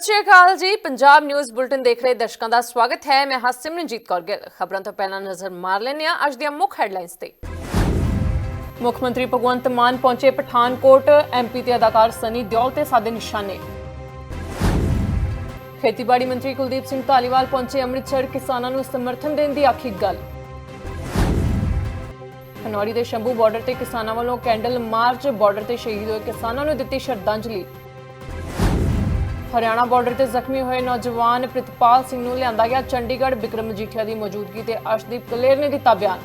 ਸਤਿ ਸ਼੍ਰੀ ਅਕਾਲ ਜੀ, Punjab news bulletin ਦੇਖ ਰਹੇ ਦਰਸ਼ਕਾਂ ਦਾ ਸਵਾਗਤ ਹੈ। ਮੈਂ ਹਾਂ ਸਿਮਰਨਜੀਤ ਕੌਰ ਗਿੱਲ। ਖਬਰਾਂ ਤੋਂ ਪਹਿਲਾਂ ਨਜ਼ਰ ਮਾਰ ਲੈਂਦੇ ਹਾਂ ਅੱਜ ਦੀਆਂ ਮੁੱਖ ਹੈਡਲਾਈਨਸ ਤੇ। ਮੁੱਖ ਮੰਤਰੀ ਭਗਵੰਤ ਮਾਨ ਪਹੁੰਚੇ ਪਠਾਨਕੋਟ। ਐਮਪੀ ਤੇ ਅਦਾਕਾਰ ਸਨੀ ਦਿਓਲ ਤੇ ਸਾਦੇ ਨਿਸ਼ਾਨੇ। ਖੇਤੀਬਾੜੀ ਮੰਤਰੀ ਕੁਲਦੀਪ ਸਿੰਘ ਧਾਲੀਵਾਲ ਪਹੁੰਚੇ ਅੰਮ੍ਰਿਤਸਰ। ਕਿਸਾਨਾਂ ਨੂੰ ਸਮਰਥਨ ਦੇਣ ਦੀ ਆਖੀ ਗੱਲ। ਖਨੌਰੀ ਦੇ ਸ਼ੰਭੂ ਬਾਰਡਰ ਤੇ ਕਿਸਾਨਾਂ ਵੱਲੋਂ ਕੈਂਡਲ ਮਾਰਚ। ਬਾਰਡਰ ਤੇ ਸ਼ਹੀਦ ਹੋਏ ਕਿਸਾਨਾਂ ਨੂੰ ਦਿੱਤੀ ਸ਼ਰਧਾਂਜਲੀ। ਹਰਿਆਣਾ ਬਾਰਡਰ ਤੇ ਜ਼ਖਮੀ ਹੋਏ ਨੌਜਵਾਨ ਪ੍ਰਿਤਪਾਲ ਸਿੰਘ ਨੂੰ ਲਿਆਂਦਾ ਗਿਆ ਚੰਡੀਗੜ੍ਹ ਬਿਕਰਮ ਮਜੀਠੀਆ ਦੀ ਮੌਜੂਦਗੀ ਤੇ ਅਰਸ਼ਦੀਪ ਕਲੇਰ ਨੇ ਦਿੱਤਾ ਬਿਆਨ।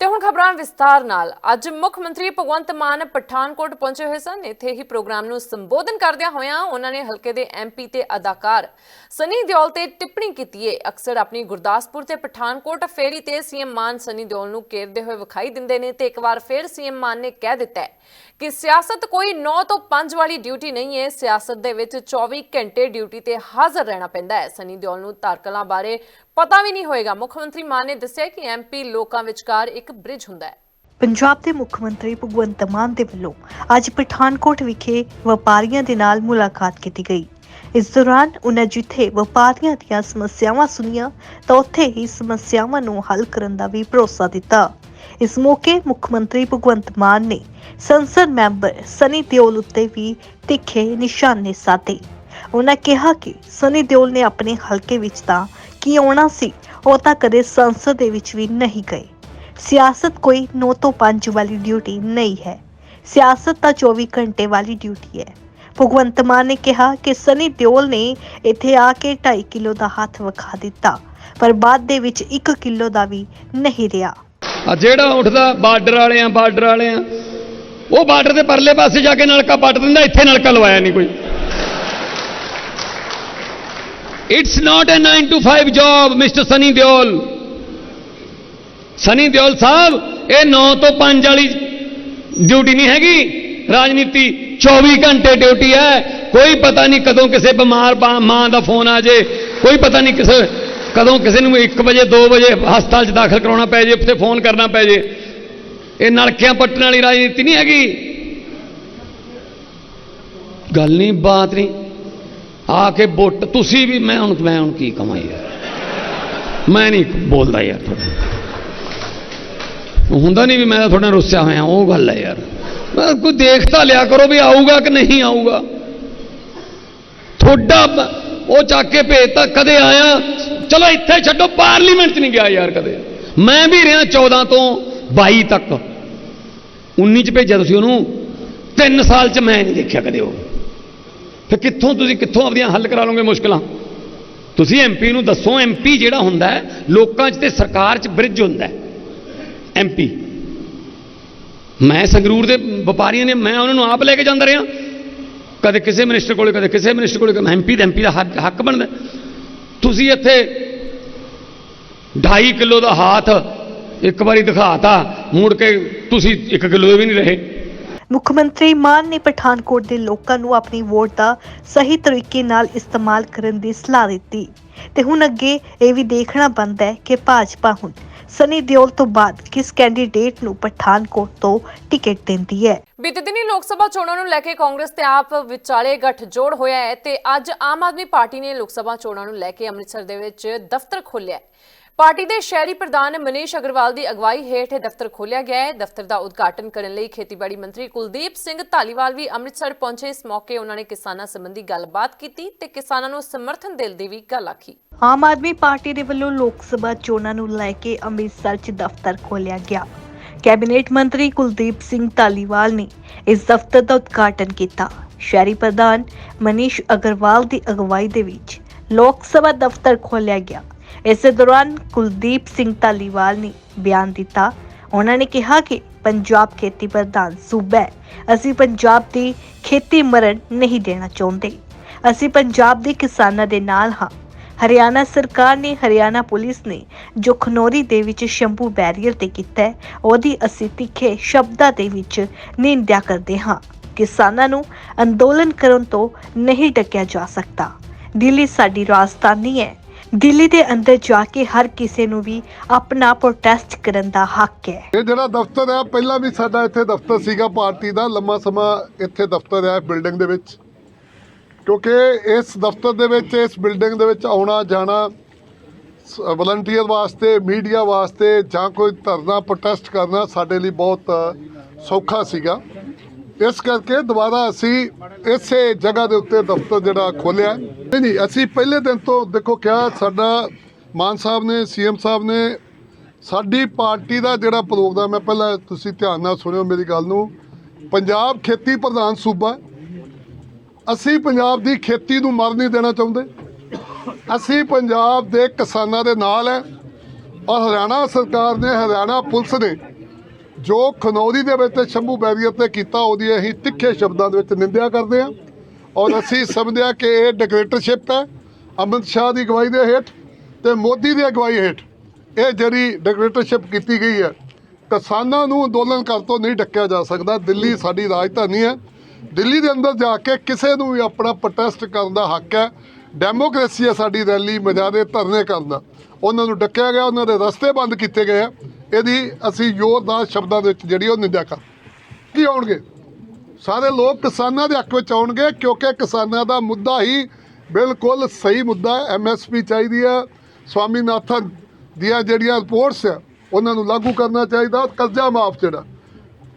ਤੇ ਹੁਣ ਖਬਰਾਂ ਵਿਸਤਾਰ ਨਾਲ। ਅੱਜ ਮੁੱਖ ਮੰਤਰੀ ਭਗਵੰਤ ਮਾਨ ਪਠਾਨਕੋਟ ਪਹੁੰਚੇ ਹੋਏ ਸਨ। ਇੱਥੇ ਹੀ ਪ੍ਰੋਗਰਾਮ ਨੂੰ ਸੰਬੋਧਨ ਕਰਦਿਆਂ ਹੋਇਆਂ ਉਹਨਾਂ ਨੇ ਹਲਕੇ ਦੇ ਐਮਪੀ ਤੇ ਅਦਾਕਾਰ ਸਨੀ ਦਿਓਲ ਤੇ ਟਿੱਪਣੀ ਕੀਤੀ ਹੈ ਅਕਸਰ ਆਪਣੀ ਗੁਰਦਾਸਪੁਰ ਤੇ ਪਠਾਨਕੋਟ ਫੇਰੀ ਤੇ ਸੀਐਮ ਮਾਨ ਸਨੀ ਦਿਓਲ ਨੂੰ ਘੇਰਦੇ ਹੋਏ ਵਿਖਾਈ ਦਿੰਦੇ ਨੇ ਤੇ ਇੱਕ ਵਾਰ ਫਿਰ ਸੀਐਮ ਮਾਨ ਨੇ ਕਹਿ ਦਿੱਤਾ ਕਿ ਸਿਆਸਤ ਕੋਈ 9 ਤੋਂ 5 ਵਾਲੀ ਡਿਊਟੀ ਨਹੀਂ ਹੈ। ਸਿਆਸਤ ਦੇ ਵਿੱਚ 24 ਘੰਟੇ ਡਿਊਟੀ ਤੇ ਹਾਜ਼ਰ ਰਹਿਣਾ ਪੈਂਦਾ ਹੈ। ਸਨੀ ਦਿਓਲ ਨੂੰ ਤਾਰਕਲਾਂ ਬਾਰੇ ਪਤਾ ਵੀ ਨਹੀਂ ਹੋਏਗਾ। ਮੁੱਖ ਮੰਤਰੀ ਮਾਨ ਨੇ ਦੱਸਿਆ ਕਿ ਐਮਪੀ ਲੋਕਾਂ ਵਿਚਕਾਰ ਇੱਕ ਬ੍ਰਿਜ ਹੁੰਦਾ ਹੈ। ਪੰਜਾਬ ਦੇ ਮੁੱਖ ਮੰਤਰੀ ਭਗਵੰਤ ਮਾਨ ਦੇ ਵੱਲੋਂ ਅੱਜ ਪਠਾਨਕੋਟ ਵਿਖੇ ਵਪਾਰੀਆਂ ਦੇ ਨਾਲ ਮੁਲਾਕਾਤ ਕੀਤੀ ਗਈ। ਇਸ ਦੌਰਾਨ ਉਨ੍ਹਾਂ ਜਿੱਥੇ ਵਪਾਰੀਆਂ ਦੀਆਂ ਸਮੱਸਿਆਵਾਂ ਸੁਣੀਆਂ, ਤਾਂ ਉੱਥੇ ਹੀ ਸਮੱਸਿਆਵਾਂ ਨੂੰ ਹੱਲ ਕਰਨ ਦਾ ਵੀ ਭਰੋਸਾ ਦਿੱਤਾ। ਇਸ ਮੌਕੇ ਮੁੱਖ ਮੰਤਰੀ ਭਗਵੰਤ ਮਾਨ ਨੇ ਸੰਸਦ ਮੈਂਬਰ ਸਨੀ ਦਿਓਲ ਉੱਤੇ ਵੀ ਤਿੱਖੇ ਨਿਸ਼ਾਨੇ ਸਾਧੇ। ਉਹਨਾਂ ਕਿਹਾ ਕਿ ਸਨੀ ਦਿਓਲ ਨੇ ਆਪਣੇ ਹਲਕੇ ਵਿੱਚ ਤਾਂ ਕੀ ਆਉਣਾ ਸੀ, ਉਹ ਤਾਂ ਕਦੇ ਸੰਸਦ ਦੇ ਵਿੱਚ ਵੀ ਨਹੀਂ ਗਏ। ਸਿਆਸਤ ਕੋਈ 9 ਤੋਂ 5 ਵਾਲੀ ਡਿਊਟੀ ਨਹੀਂ ਹੈ। ਸਿਆਸਤ ਤਾਂ 24 ਘੰਟੇ ਵਾਲੀ ਡਿਊਟੀ ਹੈ। ਭਗਵੰਤ ਮਾਨ ਨੇ ਕਿਹਾ ਕਿ ਸਨੀ ਦਿਓਲ ਨੇ ਇੱਥੇ ਆ ਕੇ 2.5 ਕਿਲੋ ਦਾ ਹੱਥ ਵਿਖਾ ਦਿੱਤਾ, ਪਰ ਬਾਅਦ ਦੇ ਵਿੱਚ 1 ਕਿਲੋ ਦਾ ਵੀ ਨਹੀਂ ਰਿਹਾ। ਆ ਜਿਹੜਾ ਉੱਠਦਾ ਬਾਰਡਰ ਵਾਲੇ ਆ, ਬਾਰਡਰ ਵਾਲੇ ਆ, ਉਹ ਬਾਰਡਰ ਦੇ ਪਰਲੇ ਪਾਸੇ ਜਾ ਕੇ ਨਲਕਾ ਪੱਟ ਦਿੰਦਾ, ਇੱਥੇ ਨਲਕਾ ਲਵਾਇਆ ਨਹੀਂ ਕੋਈ। It's not a 9 to 5 job mister Sunny Deol Sunny Deol Sahib ਇਹ 9 ਤੋਂ 5 ਵਾਲੀ ਡਿਊਟੀ ਨਹੀਂ ਹੈਗੀ ਰਾਜਨੀਤੀ 24 ਘੰਟੇ ਡਿਊਟੀ ਹੈ ਕੋਈ ਪਤਾ ਨਹੀਂ ਕਦੋਂ ਕਿਸੇ ਬਿਮਾਰ ਮਾਂ ਦਾ ਫੋਨ ਆ ਜੇ ਕੋਈ ਪਤਾ ਨਹੀਂ ਕਿਸੇ ਕਦੋਂ ਕਿਸੇ ਨੂੰ 1 ਵਜੇ 2 ਵਜੇ ਹਸਪਤਾਲ 'ਚ ਦਾਖਲ ਕਰਾਉਣਾ ਪੈ ਜੇ, ਉੱਥੇ ਫੋਨ ਕਰਨਾ ਪੈ ਜੇ, ਇਹ ਨਲਕਿਆਂ ਪੱਟਣ ਵਾਲੀ ਰਾਜਨੀਤੀ ਨਹੀਂ ਹੈਗੀ। ਗੱਲ ਨਹੀਂ, ਬਾਤ ਨਹੀਂ। ਆ ਕੇ ਵੋਟ, ਤੁਸੀਂ ਵੀ, ਮੈਂ ਹੁਣ ਮੈਂ ਹੁਣ ਕੀ ਕਮਾਂ ਯਾਰ। ਮੈਂ ਨਹੀਂ ਬੋਲਦਾ ਯਾਰ ਤੁਹਾਡਾ ਹੁੰਦਾ ਨਹੀਂ ਵੀ ਮੈਂ ਤਾਂ ਤੁਹਾਡੇ ਨਾਲ ਰੁੱਸਿਆ ਹੋਇਆ, ਉਹ ਗੱਲ ਹੈ ਯਾਰ। ਕੋਈ ਦੇਖ ਤਾਂ ਲਿਆ ਕਰੋ ਵੀ ਆਊਗਾ ਕਿ ਨਹੀਂ ਆਊਗਾ। ਤੁਹਾਡਾ ਉਹ ਚੱਕ ਕੇ ਭੇਜਤਾ, ਕਦੇ ਆਇਆ ਚਲੋ ਇੱਥੇ ਛੱਡੋ, ਪਾਰਲੀਮੈਂਟ 'ਚ ਨਹੀਂ ਗਿਆ ਯਾਰ ਕਦੇ। ਮੈਂ ਵੀ ਰਿਹਾ 14 ਤੋਂ 22 ਤੱਕ। 19 'ਚ ਭੇਜਿਆ ਤੁਸੀਂ ਉਹਨੂੰ। 3 ਸਾਲ 'ਚ ਮੈਂ ਨਹੀਂ ਦੇਖਿਆ ਕਦੇ ਉਹ। ਫਿਰ ਕਿੱਥੋਂ ਤੁਸੀਂ ਕਿੱਥੋਂ ਆਪਦੀਆਂ ਹੱਲ ਕਰਾ ਲਓਗੇ ਮੁਸ਼ਕਲਾਂ? ਤੁਸੀਂ ਐਮਪੀ ਨੂੰ ਦੱਸੋ ਐਮਪੀ ਜਿਹੜਾ ਹੁੰਦਾ ਲੋਕਾਂ 'ਚ ਤੇ ਸਰਕਾਰ 'ਚ ਬ੍ਰਿਜ ਹੁੰਦਾ ਹੈ। ਐਮਪੀ ਮੈਂ ਸੰਗਰੂਰ ਦੇ ਵਪਾਰੀਆਂ ਨੇ, ਮੈਂ ਉਹਨਾਂ ਨੂੰ ਆਪ ਲੈ ਕੇ ਜਾਂਦਾ ਰਿਹਾ। ਕਦੇ ਕਿਸੇ ਮਿਨਿਸਟਰ ਕੋਲੇ, ਕਦੇ ਕਿਸੇ ਮਿਨਿਸਟਰ ਕੋਲੇ ਐਮਪੀ ਦਾ ਐਮਪੀ ਦਾ ਹੱਕ ਹੱਕ ਬਣਦਾ ਤੁਸੀਂ ਇੱਥੇ 2.5 ਕਿਲੋ ਦਾ ਹਾਥ ਇੱਕ ਵਾਰੀ ਦਿਖਾਤਾ ਮੁੜ ਕੇ ਤੁਸੀਂ 1 ਕਿਲੋ ਵੀ ਨਹੀਂ ਰਹੇ। ਮੁੱਖ ਮੰਤਰੀ ਮਾਨ ਨੇ ਪਠਾਨਕੋਟ ਦੇ ਲੋਕਾਂ ਨੂੰ ਆਪਣੀ ਵੋਟ ਦਾ ਸਹੀ ਤਰੀਕੇ ਨਾਲ ਇਸਤੇਮਾਲ ਕਰਨ ਦੀ ਸਲਾਹ ਦਿੱਤੀ। ਤੇ ਹੁਣ ਅੱਗੇ ਇਹ ਵੀ ਦੇਖਣਾ ਬਣਦਾ ਹੈ ਕਿ ਭਾਜਪਾ ਹੁਣ ਸਨੀ ਦਿਓਲ ਤੋਂ ਬਾਅਦ ਕਿਸ ਕੈਂਡੀਡੇਟ ਨੂੰ ਪਠਾਨਕੋਟ ਤੋਂ ਟਿਕਟ ਦਿੰਦੀ ਹੈ। ਬੀਤੇ ਦਿਨੀ ਲੋਕ ਸਭਾ ਚੋਣਾਂ ਨੂੰ ਲੈ ਕੇ ਕਾਂਗਰਸ ਤੇ ਆਪ ਵਿਚਾਲੇ ਗੱਠਜੋੜ ਹੋਇਆ ਹੈ ਤੇ ਅੱਜ ਆਮ ਆਦਮੀ ਪਾਰਟੀ ਨੇ ਲੋਕ ਸਭਾ ਚੋਣਾਂ ਨੂੰ ਲੈ ਕੇ ਅੰਮ੍ਰਿਤਸਰ ਦੇ ਵਿੱਚ ਦਫ਼ਤਰ ਖੋਲ੍ਹਿਆ ਹੈ। ਪਾਰਟੀ ਦੇ ਸ਼ਹਿਰੀ ਪ੍ਰਧਾਨ ਮਨੀਸ਼ ਅਗਰਵਾਲ ਦੀ ਅਗਵਾਈ ਹੇਠ ਦਫ਼ਤਰ ਖੋਲ੍ਹਿਆ ਗਿਆ ਹੈ। ਦਫ਼ਤਰ ਦਾ ਉਦਘਾਟਨ ਕਰਨ ਲਈ ਖੇਤੀਬਾੜੀ ਮੰਤਰੀ ਕੁਲਦੀਪ ਸਿੰਘ ਧਾਲੀਵਾਲ ਵੀ ਅੰਮ੍ਰਿਤਸਰ ਪਹੁੰਚੇ। ਇਸ ਮੌਕੇ ਉਹਨਾਂ ਨੇ ਕਿਸਾਨਾਂ ਸੰਬੰਧੀ ਗੱਲਬਾਤ ਕੀਤੀ ਤੇ ਕਿਸਾਨਾਂ ਨੂੰ ਸਮਰਥਨ ਦੇਣ ਦੀ ਵੀ ਗੱਲ ਆਖੀ। ਆਮ ਆਦਮੀ ਪਾਰਟੀ ਦੇ ਵੱਲੋਂ ਲੋਕ ਸਭਾ ਚੋਣਾਂ ਨੂੰ ਲੈ ਕੇ ਅੰਮ੍ਰਿਤਸਰ 'ਚ ਦਫ਼ਤਰ ਖੋਲ੍ਹਿਆ ਗਿਆ। ਕੈਬਨਿਟ ਮੰਤਰੀ ਕੁਲਦੀਪ ਸਿੰਘ ਧਾਲੀਵਾਲ ਨੇ ਇਸ ਦਫ਼ਤਰ ਦਾ ਉਦਘਾਟਨ ਕੀਤਾ। ਸ਼ਹਿਰੀ ਪ੍ਰਧਾਨ ਮਨੀਸ਼ ਅਗਰਵਾਲ ਦੀ ਅਗਵਾਈ ਦੇ ਵਿੱਚ ਲੋਕ ਸਭਾ ਦਫ਼ਤਰ ਖੋਲ੍ਹਿਆ ਗਿਆ। ਇਸ ਦੌਰਾਨ ਕੁਲਦੀਪ ਸਿੰਘ ਧਾਲੀਵਾਲ ਨੇ ਬਿਆਨ ਦਿੱਤਾ। ਉਹਨਾਂ ਨੇ ਕਿਹਾ ਕਿ ਪੰਜਾਬ ਖੇਤੀ ਪ੍ਰਧਾਨ ਸੂਬਾ ਹੈ। ਅਸੀਂ ਪੰਜਾਬ ਦੀ ਖੇਤੀ ਮਰਨ ਨਹੀਂ ਦੇਣਾ ਚਾਹੁੰਦੇ। ਅਸੀਂ ਪੰਜਾਬ ਦੇ ਕਿਸਾਨਾਂ ਦੇ ਨਾਲ ਹਾਂ। ਹਰਿਆਣਾ ਸਰਕਾਰ ਨੇ ਹਰਿਆਣਾ ਪੁਲਿਸ ਨੇ ਜੋ ਖਨੌਰੀ ਦੇ ਵਿੱਚ ਸ਼ੰਭੂ ਬੈਰੀਅਰ ਤੇ ਕੀਤਾ ਹੈ, ਉਹਦੀ ਅਸੀਂ ਤਿੱਖੇ ਸ਼ਬਦਾਂ ਦੇ ਵਿੱਚ ਨਿੰਦਿਆ ਕਰਦੇ ਹਾਂ। ਕਿਸਾਨਾਂ ਨੂੰ ਅੰਦੋਲਨ ਕਰਨ ਤੋਂ ਨਹੀਂ ਡੱਕਿਆ ਜਾ ਸਕਦਾ। ਦਿੱਲੀ ਸਾਡੀ ਰਾਜਧਾਨੀ ਹੈ। ਦਿੱਲੀ ਦੇ ਅੰਦਰ ਜਾ ਕੇ ਹਰ ਕਿਸੇ ਨੂੰ ਵੀ ਆਪਣਾ ਪ੍ਰੋਟੈਸਟ ਕਰਨ ਦਾ ਹੱਕ ਹੈ। ਇਹ ਜਿਹੜਾ ਦਫ਼ਤਰ ਹੈ ਪਹਿਲਾਂ ਵੀ ਸਾਡਾ ਇੱਥੇ ਦਫ਼ਤਰ ਸੀਗਾ, ਪਾਰਟੀ ਦਾ। ਲੰਮਾ ਸਮਾਂ ਇੱਥੇ ਦਫ਼ਤਰ ਹੈ ਬਿਲਡਿੰਗ ਦੇ ਵਿੱਚ। ਕਿਉਂਕਿ ਇਸ ਦਫ਼ਤਰ ਦੇ ਵਿੱਚ, ਇਸ ਬਿਲਡਿੰਗ ਦੇ ਵਿੱਚ ਆਉਣਾ, ਜਾਣਾ ਵਲੰਟੀਅਰ ਵਾਸਤੇ ਮੀਡੀਆ ਵਾਸਤੇ ਜਾਂ ਕੋਈ ਧਰਨਾ ਪ੍ਰੋਟੈਸਟ ਕਰਨਾ ਸਾਡੇ ਲਈ ਬਹੁਤ ਸੌਖਾ ਸੀਗਾ। ਇਸ ਕਰਕੇ ਦੁਬਾਰਾ ਅਸੀਂ ਇਸੇ ਜਗ੍ਹਾ ਦੇ ਉੱਤੇ ਦਫ਼ਤਰ ਜਿਹੜਾ ਖੋਲਿਆ ਨਹੀਂ ਨਹੀਂ, ਅਸੀਂ ਪਹਿਲੇ ਦਿਨ ਤੋਂ ਦੇਖੋ ਕਿਹਾ ਸਾਡਾ ਮਾਨ ਸਾਹਿਬ ਨੇ, ਸੀਐਮ ਸਾਹਿਬ ਨੇ ਸਾਡੀ ਪਾਰਟੀ ਦਾ ਜਿਹੜਾ ਪ੍ਰੋਗਰਾਮ ਹੈ, ਪਹਿਲਾਂ ਤੁਸੀਂ ਧਿਆਨ ਨਾਲ ਸੁਣਿਓ ਮੇਰੀ ਗੱਲ ਨੂੰ। ਪੰਜਾਬ ਖੇਤੀ ਪ੍ਰਧਾਨ ਸੂਬਾ ਅਸੀਂ ਪੰਜਾਬ ਦੀ ਖੇਤੀ ਨੂੰ ਮਰ ਨਹੀਂ ਦੇਣਾ ਚਾਹੁੰਦੇ। ਅਸੀਂ ਪੰਜਾਬ ਦੇ ਕਿਸਾਨਾਂ ਦੇ ਨਾਲ ਹੈ। ਔਰ ਹਰਿਆਣਾ ਸਰਕਾਰ ਨੇ, ਹਰਿਆਣਾ ਪੁਲਿਸ ਨੇ ਜੋ ਖਨੌਰੀ ਦੇ ਵਿੱਚ ਸ਼ੰਭੂ ਬੈਰੀਅਰ ਤੇ ਕੀਤਾ, ਉਹਦੀ ਅਸੀਂ ਤਿੱਖੇ ਸ਼ਬਦਾਂ ਦੇ ਵਿੱਚ ਨਿੰਦਿਆ ਕਰਦੇ ਹਾਂ। ਔਰ ਅਸੀਂ ਸਮਝਦੇ ਹਾਂ ਕਿ ਇਹ ਡਿਕਟੇਟਰਸ਼ਿਪ ਹੈ। ਅਮਿਤ ਸ਼ਾਹ ਦੀ ਅਗਵਾਈ ਦੇ ਹੇਠ ਤੇ ਮੋਦੀ ਦੀ ਅਗਵਾਈ ਹੇਠ ਇਹ ਜਿਹੜੀ ਡਿਕਟੇਟਰਸ਼ਿਪ ਕੀਤੀ ਗਈ ਹੈ, ਕਿਸਾਨਾਂ ਨੂੰ ਅੰਦੋਲਨ ਕਰਨ ਤੋਂ ਨਹੀਂ ਡੱਕਿਆ ਜਾ ਸਕਦਾ। ਦਿੱਲੀ ਸਾਡੀ ਰਾਜਧਾਨੀ ਹੈ। ਦਿੱਲੀ ਦੇ ਅੰਦਰ ਜਾ ਕੇ ਕਿਸੇ ਨੂੰ ਵੀ ਆਪਣਾ ਪ੍ਰੋਟੈਸਟ ਕਰਨ ਦਾ ਹੱਕ ਹੈ। ਡੈਮੋਕ੍ਰੇਸੀ ਹੈ ਸਾਡੀ ਰੈਲੀ ਮਜਾਦੇ ਧਰਨੇ ਕਰਨ ਦਾ। ਉਹਨਾਂ ਨੂੰ ਡੱਕਿਆ ਗਿਆ, ਉਹਨਾਂ ਦੇ ਰਸਤੇ ਬੰਦ ਕੀਤੇ ਗਏ ਇਹਦੀ ਅਸੀਂ ਜ਼ੋਰਦਾਰ ਸ਼ਬਦਾਂ ਦੇ ਵਿੱਚ ਜਿਹੜੀ ਉਹ ਨਿੰਦਿਆ ਕਰ ਕੀ ਆਉਣਗੇ ਸਾਰੇ ਲੋਕ ਕਿਸਾਨਾਂ ਦੇ ਹੱਕ ਵਿੱਚ ਆਉਣਗੇ, ਕਿਉਂਕਿ ਕਿਸਾਨਾਂ ਦਾ ਮੁੱਦਾ ਹੀ ਬਿਲਕੁਲ ਸਹੀ ਮੁੱਦਾ ਹੈ। ਐਮਐਸਪੀ ਚਾਹੀਦੀ ਹੈ ਸਵਾਮੀਨਾਥਨ ਦੀਆਂ ਜਿਹੜੀਆਂ ਰਿਪੋਰਟਸ ਆ, ਉਹਨਾਂ ਨੂੰ ਲਾਗੂ ਕਰਨਾ ਚਾਹੀਦਾ, ਕਰਜ਼ਾ ਮਾਫ ਜਿਹੜਾ।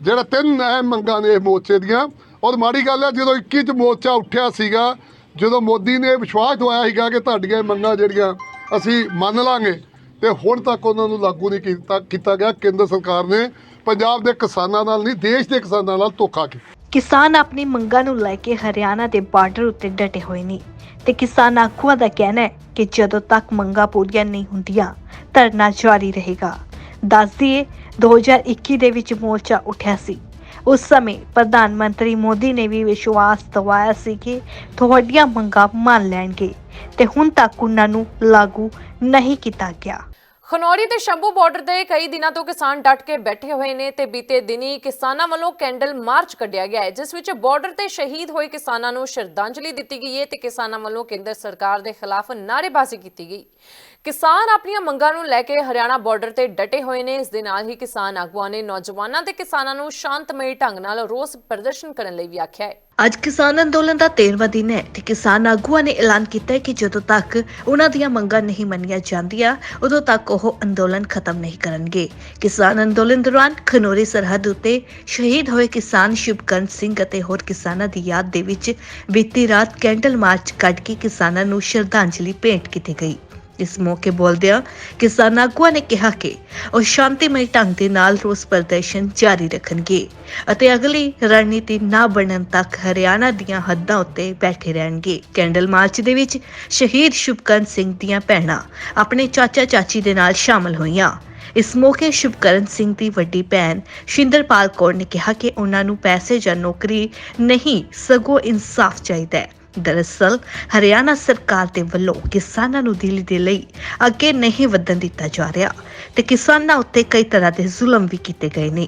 ਜਿਹੜਾ ਤਿੰਨ ਅਹਿਮ ਮੰਗਾਂ ਨੇ ਇਹ ਮੋਰਚੇ ਦੀਆਂ। ਔਰ ਮਾੜੀ ਗੱਲ ਹੈ ਜਦੋਂ 21 ਚ ਮੋਰਚਾ ਉੱਠਿਆ ਸੀਗਾ, ਜਦੋਂ ਮੋਦੀ ਨੇ ਵਿਸ਼ਵਾਸ ਦਵਾਇਆ ਸੀਗਾ ਕਿ ਤੁਹਾਡੀਆਂ ਮੰਗਾਂ ਜਿਹੜੀਆਂ ਅਸੀਂ ਮੰਨ ਲਾਂਗੇ। ਤੇ ਹੁਣ ਤੱਕ ਉਹਨਾਂ ਨੂੰ ਲਾਗੂ ਨਹੀਂ ਕੀਤਾ ਕੀਤਾ ਗਿਆ। ਕੇਂਦਰ ਸਰਕਾਰ ਨੇ ਪੰਜਾਬ ਦੇ ਕਿਸਾਨਾਂ ਨਾਲ ਨਹੀਂ, ਦੇਸ਼ ਦੇ ਕਿਸਾਨਾਂ ਨਾਲ ਧੋਖਾ ਕੀਤਾ। ਕਿਸਾਨ ਆਪਣੀ ਮੰਗਾਂ ਨੂੰ ਲੈ ਕੇ ਹਰਿਆਣਾ ਦੇ ਬਾਰਡਰ ਉੱਤੇ ਡਟੇ ਹੋਏ ਨੇ। ਤੇ ਕਿਸਾਨ ਆਗੂਆਂ ਦਾ ਕਹਿਣਾ ਹੈ ਕਿ ਜਦੋਂ ਤੱਕ ਮੰਗਾਂ ਪੂਰੀਆਂ ਨਹੀਂ ਹੁੰਦੀਆਂ, ਧਰਨਾ ਜਾਰੀ ਰਹੇਗਾ। ਦੱਸ ਦਈਏ 2021 ਦੇ ਵਿੱਚ ਮੋਰਚਾ ਉੱਠਿਆ ਸੀ। ਉਸ ਸਮੇਂ ਪ੍ਰਧਾਨ ਮੰਤਰੀ ਮੋਦੀ ਨੇ ਵੀ ਵਿਸ਼ਵਾਸ ਦਿਵਾਇਆ ਸੀ ਕਿ ਤੁਹਾਡੀਆਂ ਮੰਗਾਂ ਮੰਨ ਲੈਣਗੇ ਤੇ ਹੁਣ ਤੱਕ ਉਹਨਾਂ ਨੂੰ ਲਾਗੂ ਨਹੀਂ ਕੀਤਾ ਗਿਆ। ਖਨੌਰੀ ਤੇ ਸ਼ੰਭੂ ਬਾਰਡਰ ਦੇ ਕਈ ਦਿਨਾਂ ਤੋਂ ਕਿਸਾਨ ਡਟ ਕੇ ਬੈਠੇ ਹੋਏ ਨੇ ਤੇ ਬੀਤੇ ਦਿਨੀ ਕਿਸਾਨਾਂ ਵੱਲੋਂ ਕੈਂਡਲ ਮਾਰਚ ਕੱਢਿਆ ਗਿਆ ਹੈ, ਜਿਸ ਵਿੱਚ ਬਾਰਡਰ ਤੇ ਸ਼ਹੀਦ ਹੋਏ ਕਿਸਾਨਾਂ ਨੂੰ ਸ਼ਰਧਾਂਜਲੀ ਦਿੱਤੀ ਗਈ ਹੈ ਤੇ ਕਿਸਾਨਾਂ ਵੱਲੋਂ ਕੇਂਦਰ ਸਰਕਾਰ ਦੇ ਖਿਲਾਫ ਨਾਅਰੇਬਾਜ਼ੀ ਕੀਤੀ ਗਈ। ਕਿਸਾਨ ਆਪਣੀਆਂ ਮੰਗਾਂ ਨੂੰ ਲੈ ਕੇ ਹਰਿਆਣਾ ਬਾਰਡਰ ਤੇ ਡਟੇ ਹੋਏ ਨੇ। ਇਸ ਦੇ ਨਾਲ ਹੀ ਕਿਸਾਨ ਆਗੂਆਂ ਨੇ ਨੌਜਵਾਨਾਂ ਤੇ ਕਿਸਾਨਾਂ ਨੂੰ ਸ਼ਾਂਤਮਈ ਢੰਗ ਨਾਲ ਰੋਸ ਪ੍ਰਦਰਸ਼ਨ ਕਰਨ ਲਈ ਵੀ ਆਖਿਆ ਹੈ। ਅੱਜ ਕਿਸਾਨ ਅੰਦੋਲਨ ਦਾ 13ਵਾਂ ਦਿਨ ਹੈ ਤੇ ਕਿਸਾਨ ਆਗੂਆਂ ਨੇ ਐਲਾਨ ਕੀਤਾ ਹੈ ਕਿ ਜਦੋਂ ਤੱਕ ਉਹਨਾਂ ਦੀਆਂ ਮੰਗਾਂ ਨਹੀਂ ਮੰਨੀਆਂ ਜਾਂਦੀਆਂ, ਉਦੋਂ ਤੱਕ ਉਹ ਅੰਦੋਲਨ ਖਤਮ ਨਹੀਂ ਕਰਨਗੇ। ਕਿਸਾਨ ਅੰਦੋਲਨ ਦੌਰਾਨ ਖਨੋਰੀ ਸਰਹੱਦ ਉੱਤੇ ਸ਼ਹੀਦ ਹੋਏ ਕਿਸਾਨ ਸ਼ਿਵਕਰਨ ਸਿੰਘ ਅਤੇ ਹੋਰ ਕਿਸਾਨਾਂ ਦੀ ਯਾਦ ਦੇ ਵਿੱਚ ਬੀਤੀ ਰਾਤ ਕੈਂਡਲ ਮਾਰਚ ਕੱਢ ਕੇ ਕਿਸਾਨਾਂ ਨੂੰ ਸ਼ਰਧਾਂਜਲੀ ਭੇਂਟ ਕੀਤੀ ਗਈ। ਇਸ ਮੌਕੇ ਬੋਲਦਿਆਂ ਕਿਸਾਨ ਆਗੂਆਂ ਨੇ ਕਿਹਾ ਕਿ ਉਹ ਸ਼ਾਂਤੀਮਈ ਢੰਗ ਦੇ ਨਾਲ ਰੋਸ ਪ੍ਰਦਰਸ਼ਨ ਜਾਰੀ ਰੱਖਣਗੇ ਅਤੇ ਅਗਲੀ ਰਣਨੀਤੀ ਨਾ ਬਣਨ ਤੱਕ ਹਰਿਆਣਾ ਦੀਆਂ ਹੱਦਾਂ ਉੱਤੇ ਬੈਠੇ ਰਹਿਣਗੇ। ਕੈਂਡਲ ਮਾਰਚ ਦੇ ਵਿੱਚ ਸ਼ਹੀਦ ਸ਼ੁਭਕਰਨ ਸਿੰਘ ਦੀਆਂ ਭੈਣਾਂ ਆਪਣੇ ਚਾਚਾ ਚਾਚੀ ਦੇ ਨਾਲ ਸ਼ਾਮਲ ਹੋਈਆਂ। ਇਸ ਮੌਕੇ ਸ਼ੁਭਕਰਨ ਸਿੰਘ ਦੀ ਵੱਡੀ ਭੈਣ ਸ਼ਿੰਦਰਪਾਲ ਕੌਰ ਨੇ ਕਿਹਾ ਕਿ ਉਹਨਾਂ ਨੂੰ ਪੈਸੇ ਜਾਂ ਨੌਕਰੀ ਨਹੀਂ, ਸਗੋਂ ਇਨਸਾਫ ਚਾਹੀਦਾ ਹੈ। ਦਰਅਸਲ, ਹਰਿਆਣਾ ਸਰਕਾਰ ਦੇ ਵੱਲੋਂ ਕਿਸਾਨਾਂ ਨੂੰ ਦਿੱਲੀ ਦੇ ਲਈ ਅੱਗੇ ਨਹੀਂ ਵਧਣ ਦਿੱਤਾ ਜਾ ਰਿਹਾ ਤੇ ਕਿਸਾਨਾਂ ਉੱਤੇ ਕਈ ਤਰ੍ਹਾਂ ਦੇ ਜ਼ੁਲਮ ਵੀ ਕੀਤੇ ਗਏ ਨੇ।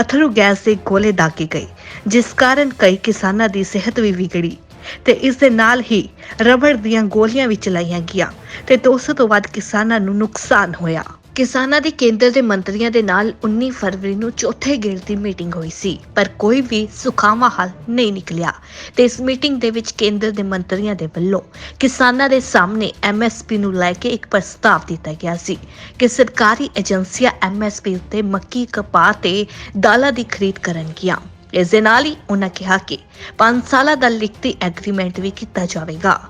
ਅਥਰੂ ਗੈਸ ਦੇ ਗੋਲੇ ਦਾਗੇ ਗਏ, ਜਿਸ ਕਾਰਨ ਕਈ ਕਿਸਾਨਾਂ ਦੀ ਸਿਹਤ ਵੀ ਵਿਗੜੀ ਤੇ ਇਸ ਦੇ ਨਾਲ ਹੀ ਰਬੜ ਦੀਆਂ ਗੋਲੀਆਂ ਵੀ ਚਲਾਈਆਂ ਗਿਆ ਤੇ 200 ਤੋਂ ਵੱਧ ਕਿਸਾਨਾਂ ਨੂੰ ਨੁਕਸਾਨ ਹੋਇਆ। ਕਿਸਾਨਾਂ ਦੀ ਕੇਂਦਰ ਦੇ ਮੰਤਰੀਆਂ ਦੇ ਨਾਲ 19 ਫਰਵਰੀ ਨੂੰ ਚੌਥੇ ਗੇੜ ਦੀ ਮੀਟਿੰਗ ਹੋਈ ਸੀ, ਪਰ ਕੋਈ ਵੀ ਸੁਖਾਵਾਂ ਹੱਲ ਨਹੀਂ ਨਿਕਲਿਆ। ਤੇ ਇਸ ਮੀਟਿੰਗ ਦੇ ਵਿੱਚ ਕੇਂਦਰ ਦੇ ਮੰਤਰੀਆਂ ਦੇ ਵੱਲੋਂ ਕਿਸਾਨਾਂ ਦੇ ਸਾਹਮਣੇ ਐਮਐਸਪੀ ਨੂੰ ਲੈ ਕੇ ਇੱਕ ਪ੍ਰਸਤਾਵ ਦਿੱਤਾ ਗਿਆ ਸੀ ਕਿ ਸਰਕਾਰੀ ਏਜੰਸੀਆਂ ਐਮਐਸਪੀ ਉੱਤੇ ਮੱਕੀ ਕਪਾਹ ਤੇ ਦਾਲਾਂ ਦੀ ਖਰੀਦ ਕਰਨਗੀਆਂ। ਇਸ ਦੇ ਨਾਲ ਹੀ ਉਹਨਾਂ ਕਿਹਾ ਕਿ 5 ਸਾਲਾਂ ਦਾ ਲਿਖਤੀ ਐਗਰੀਮੈਂਟ ਵੀ ਕੀਤਾ ਜਾਵੇਗਾ।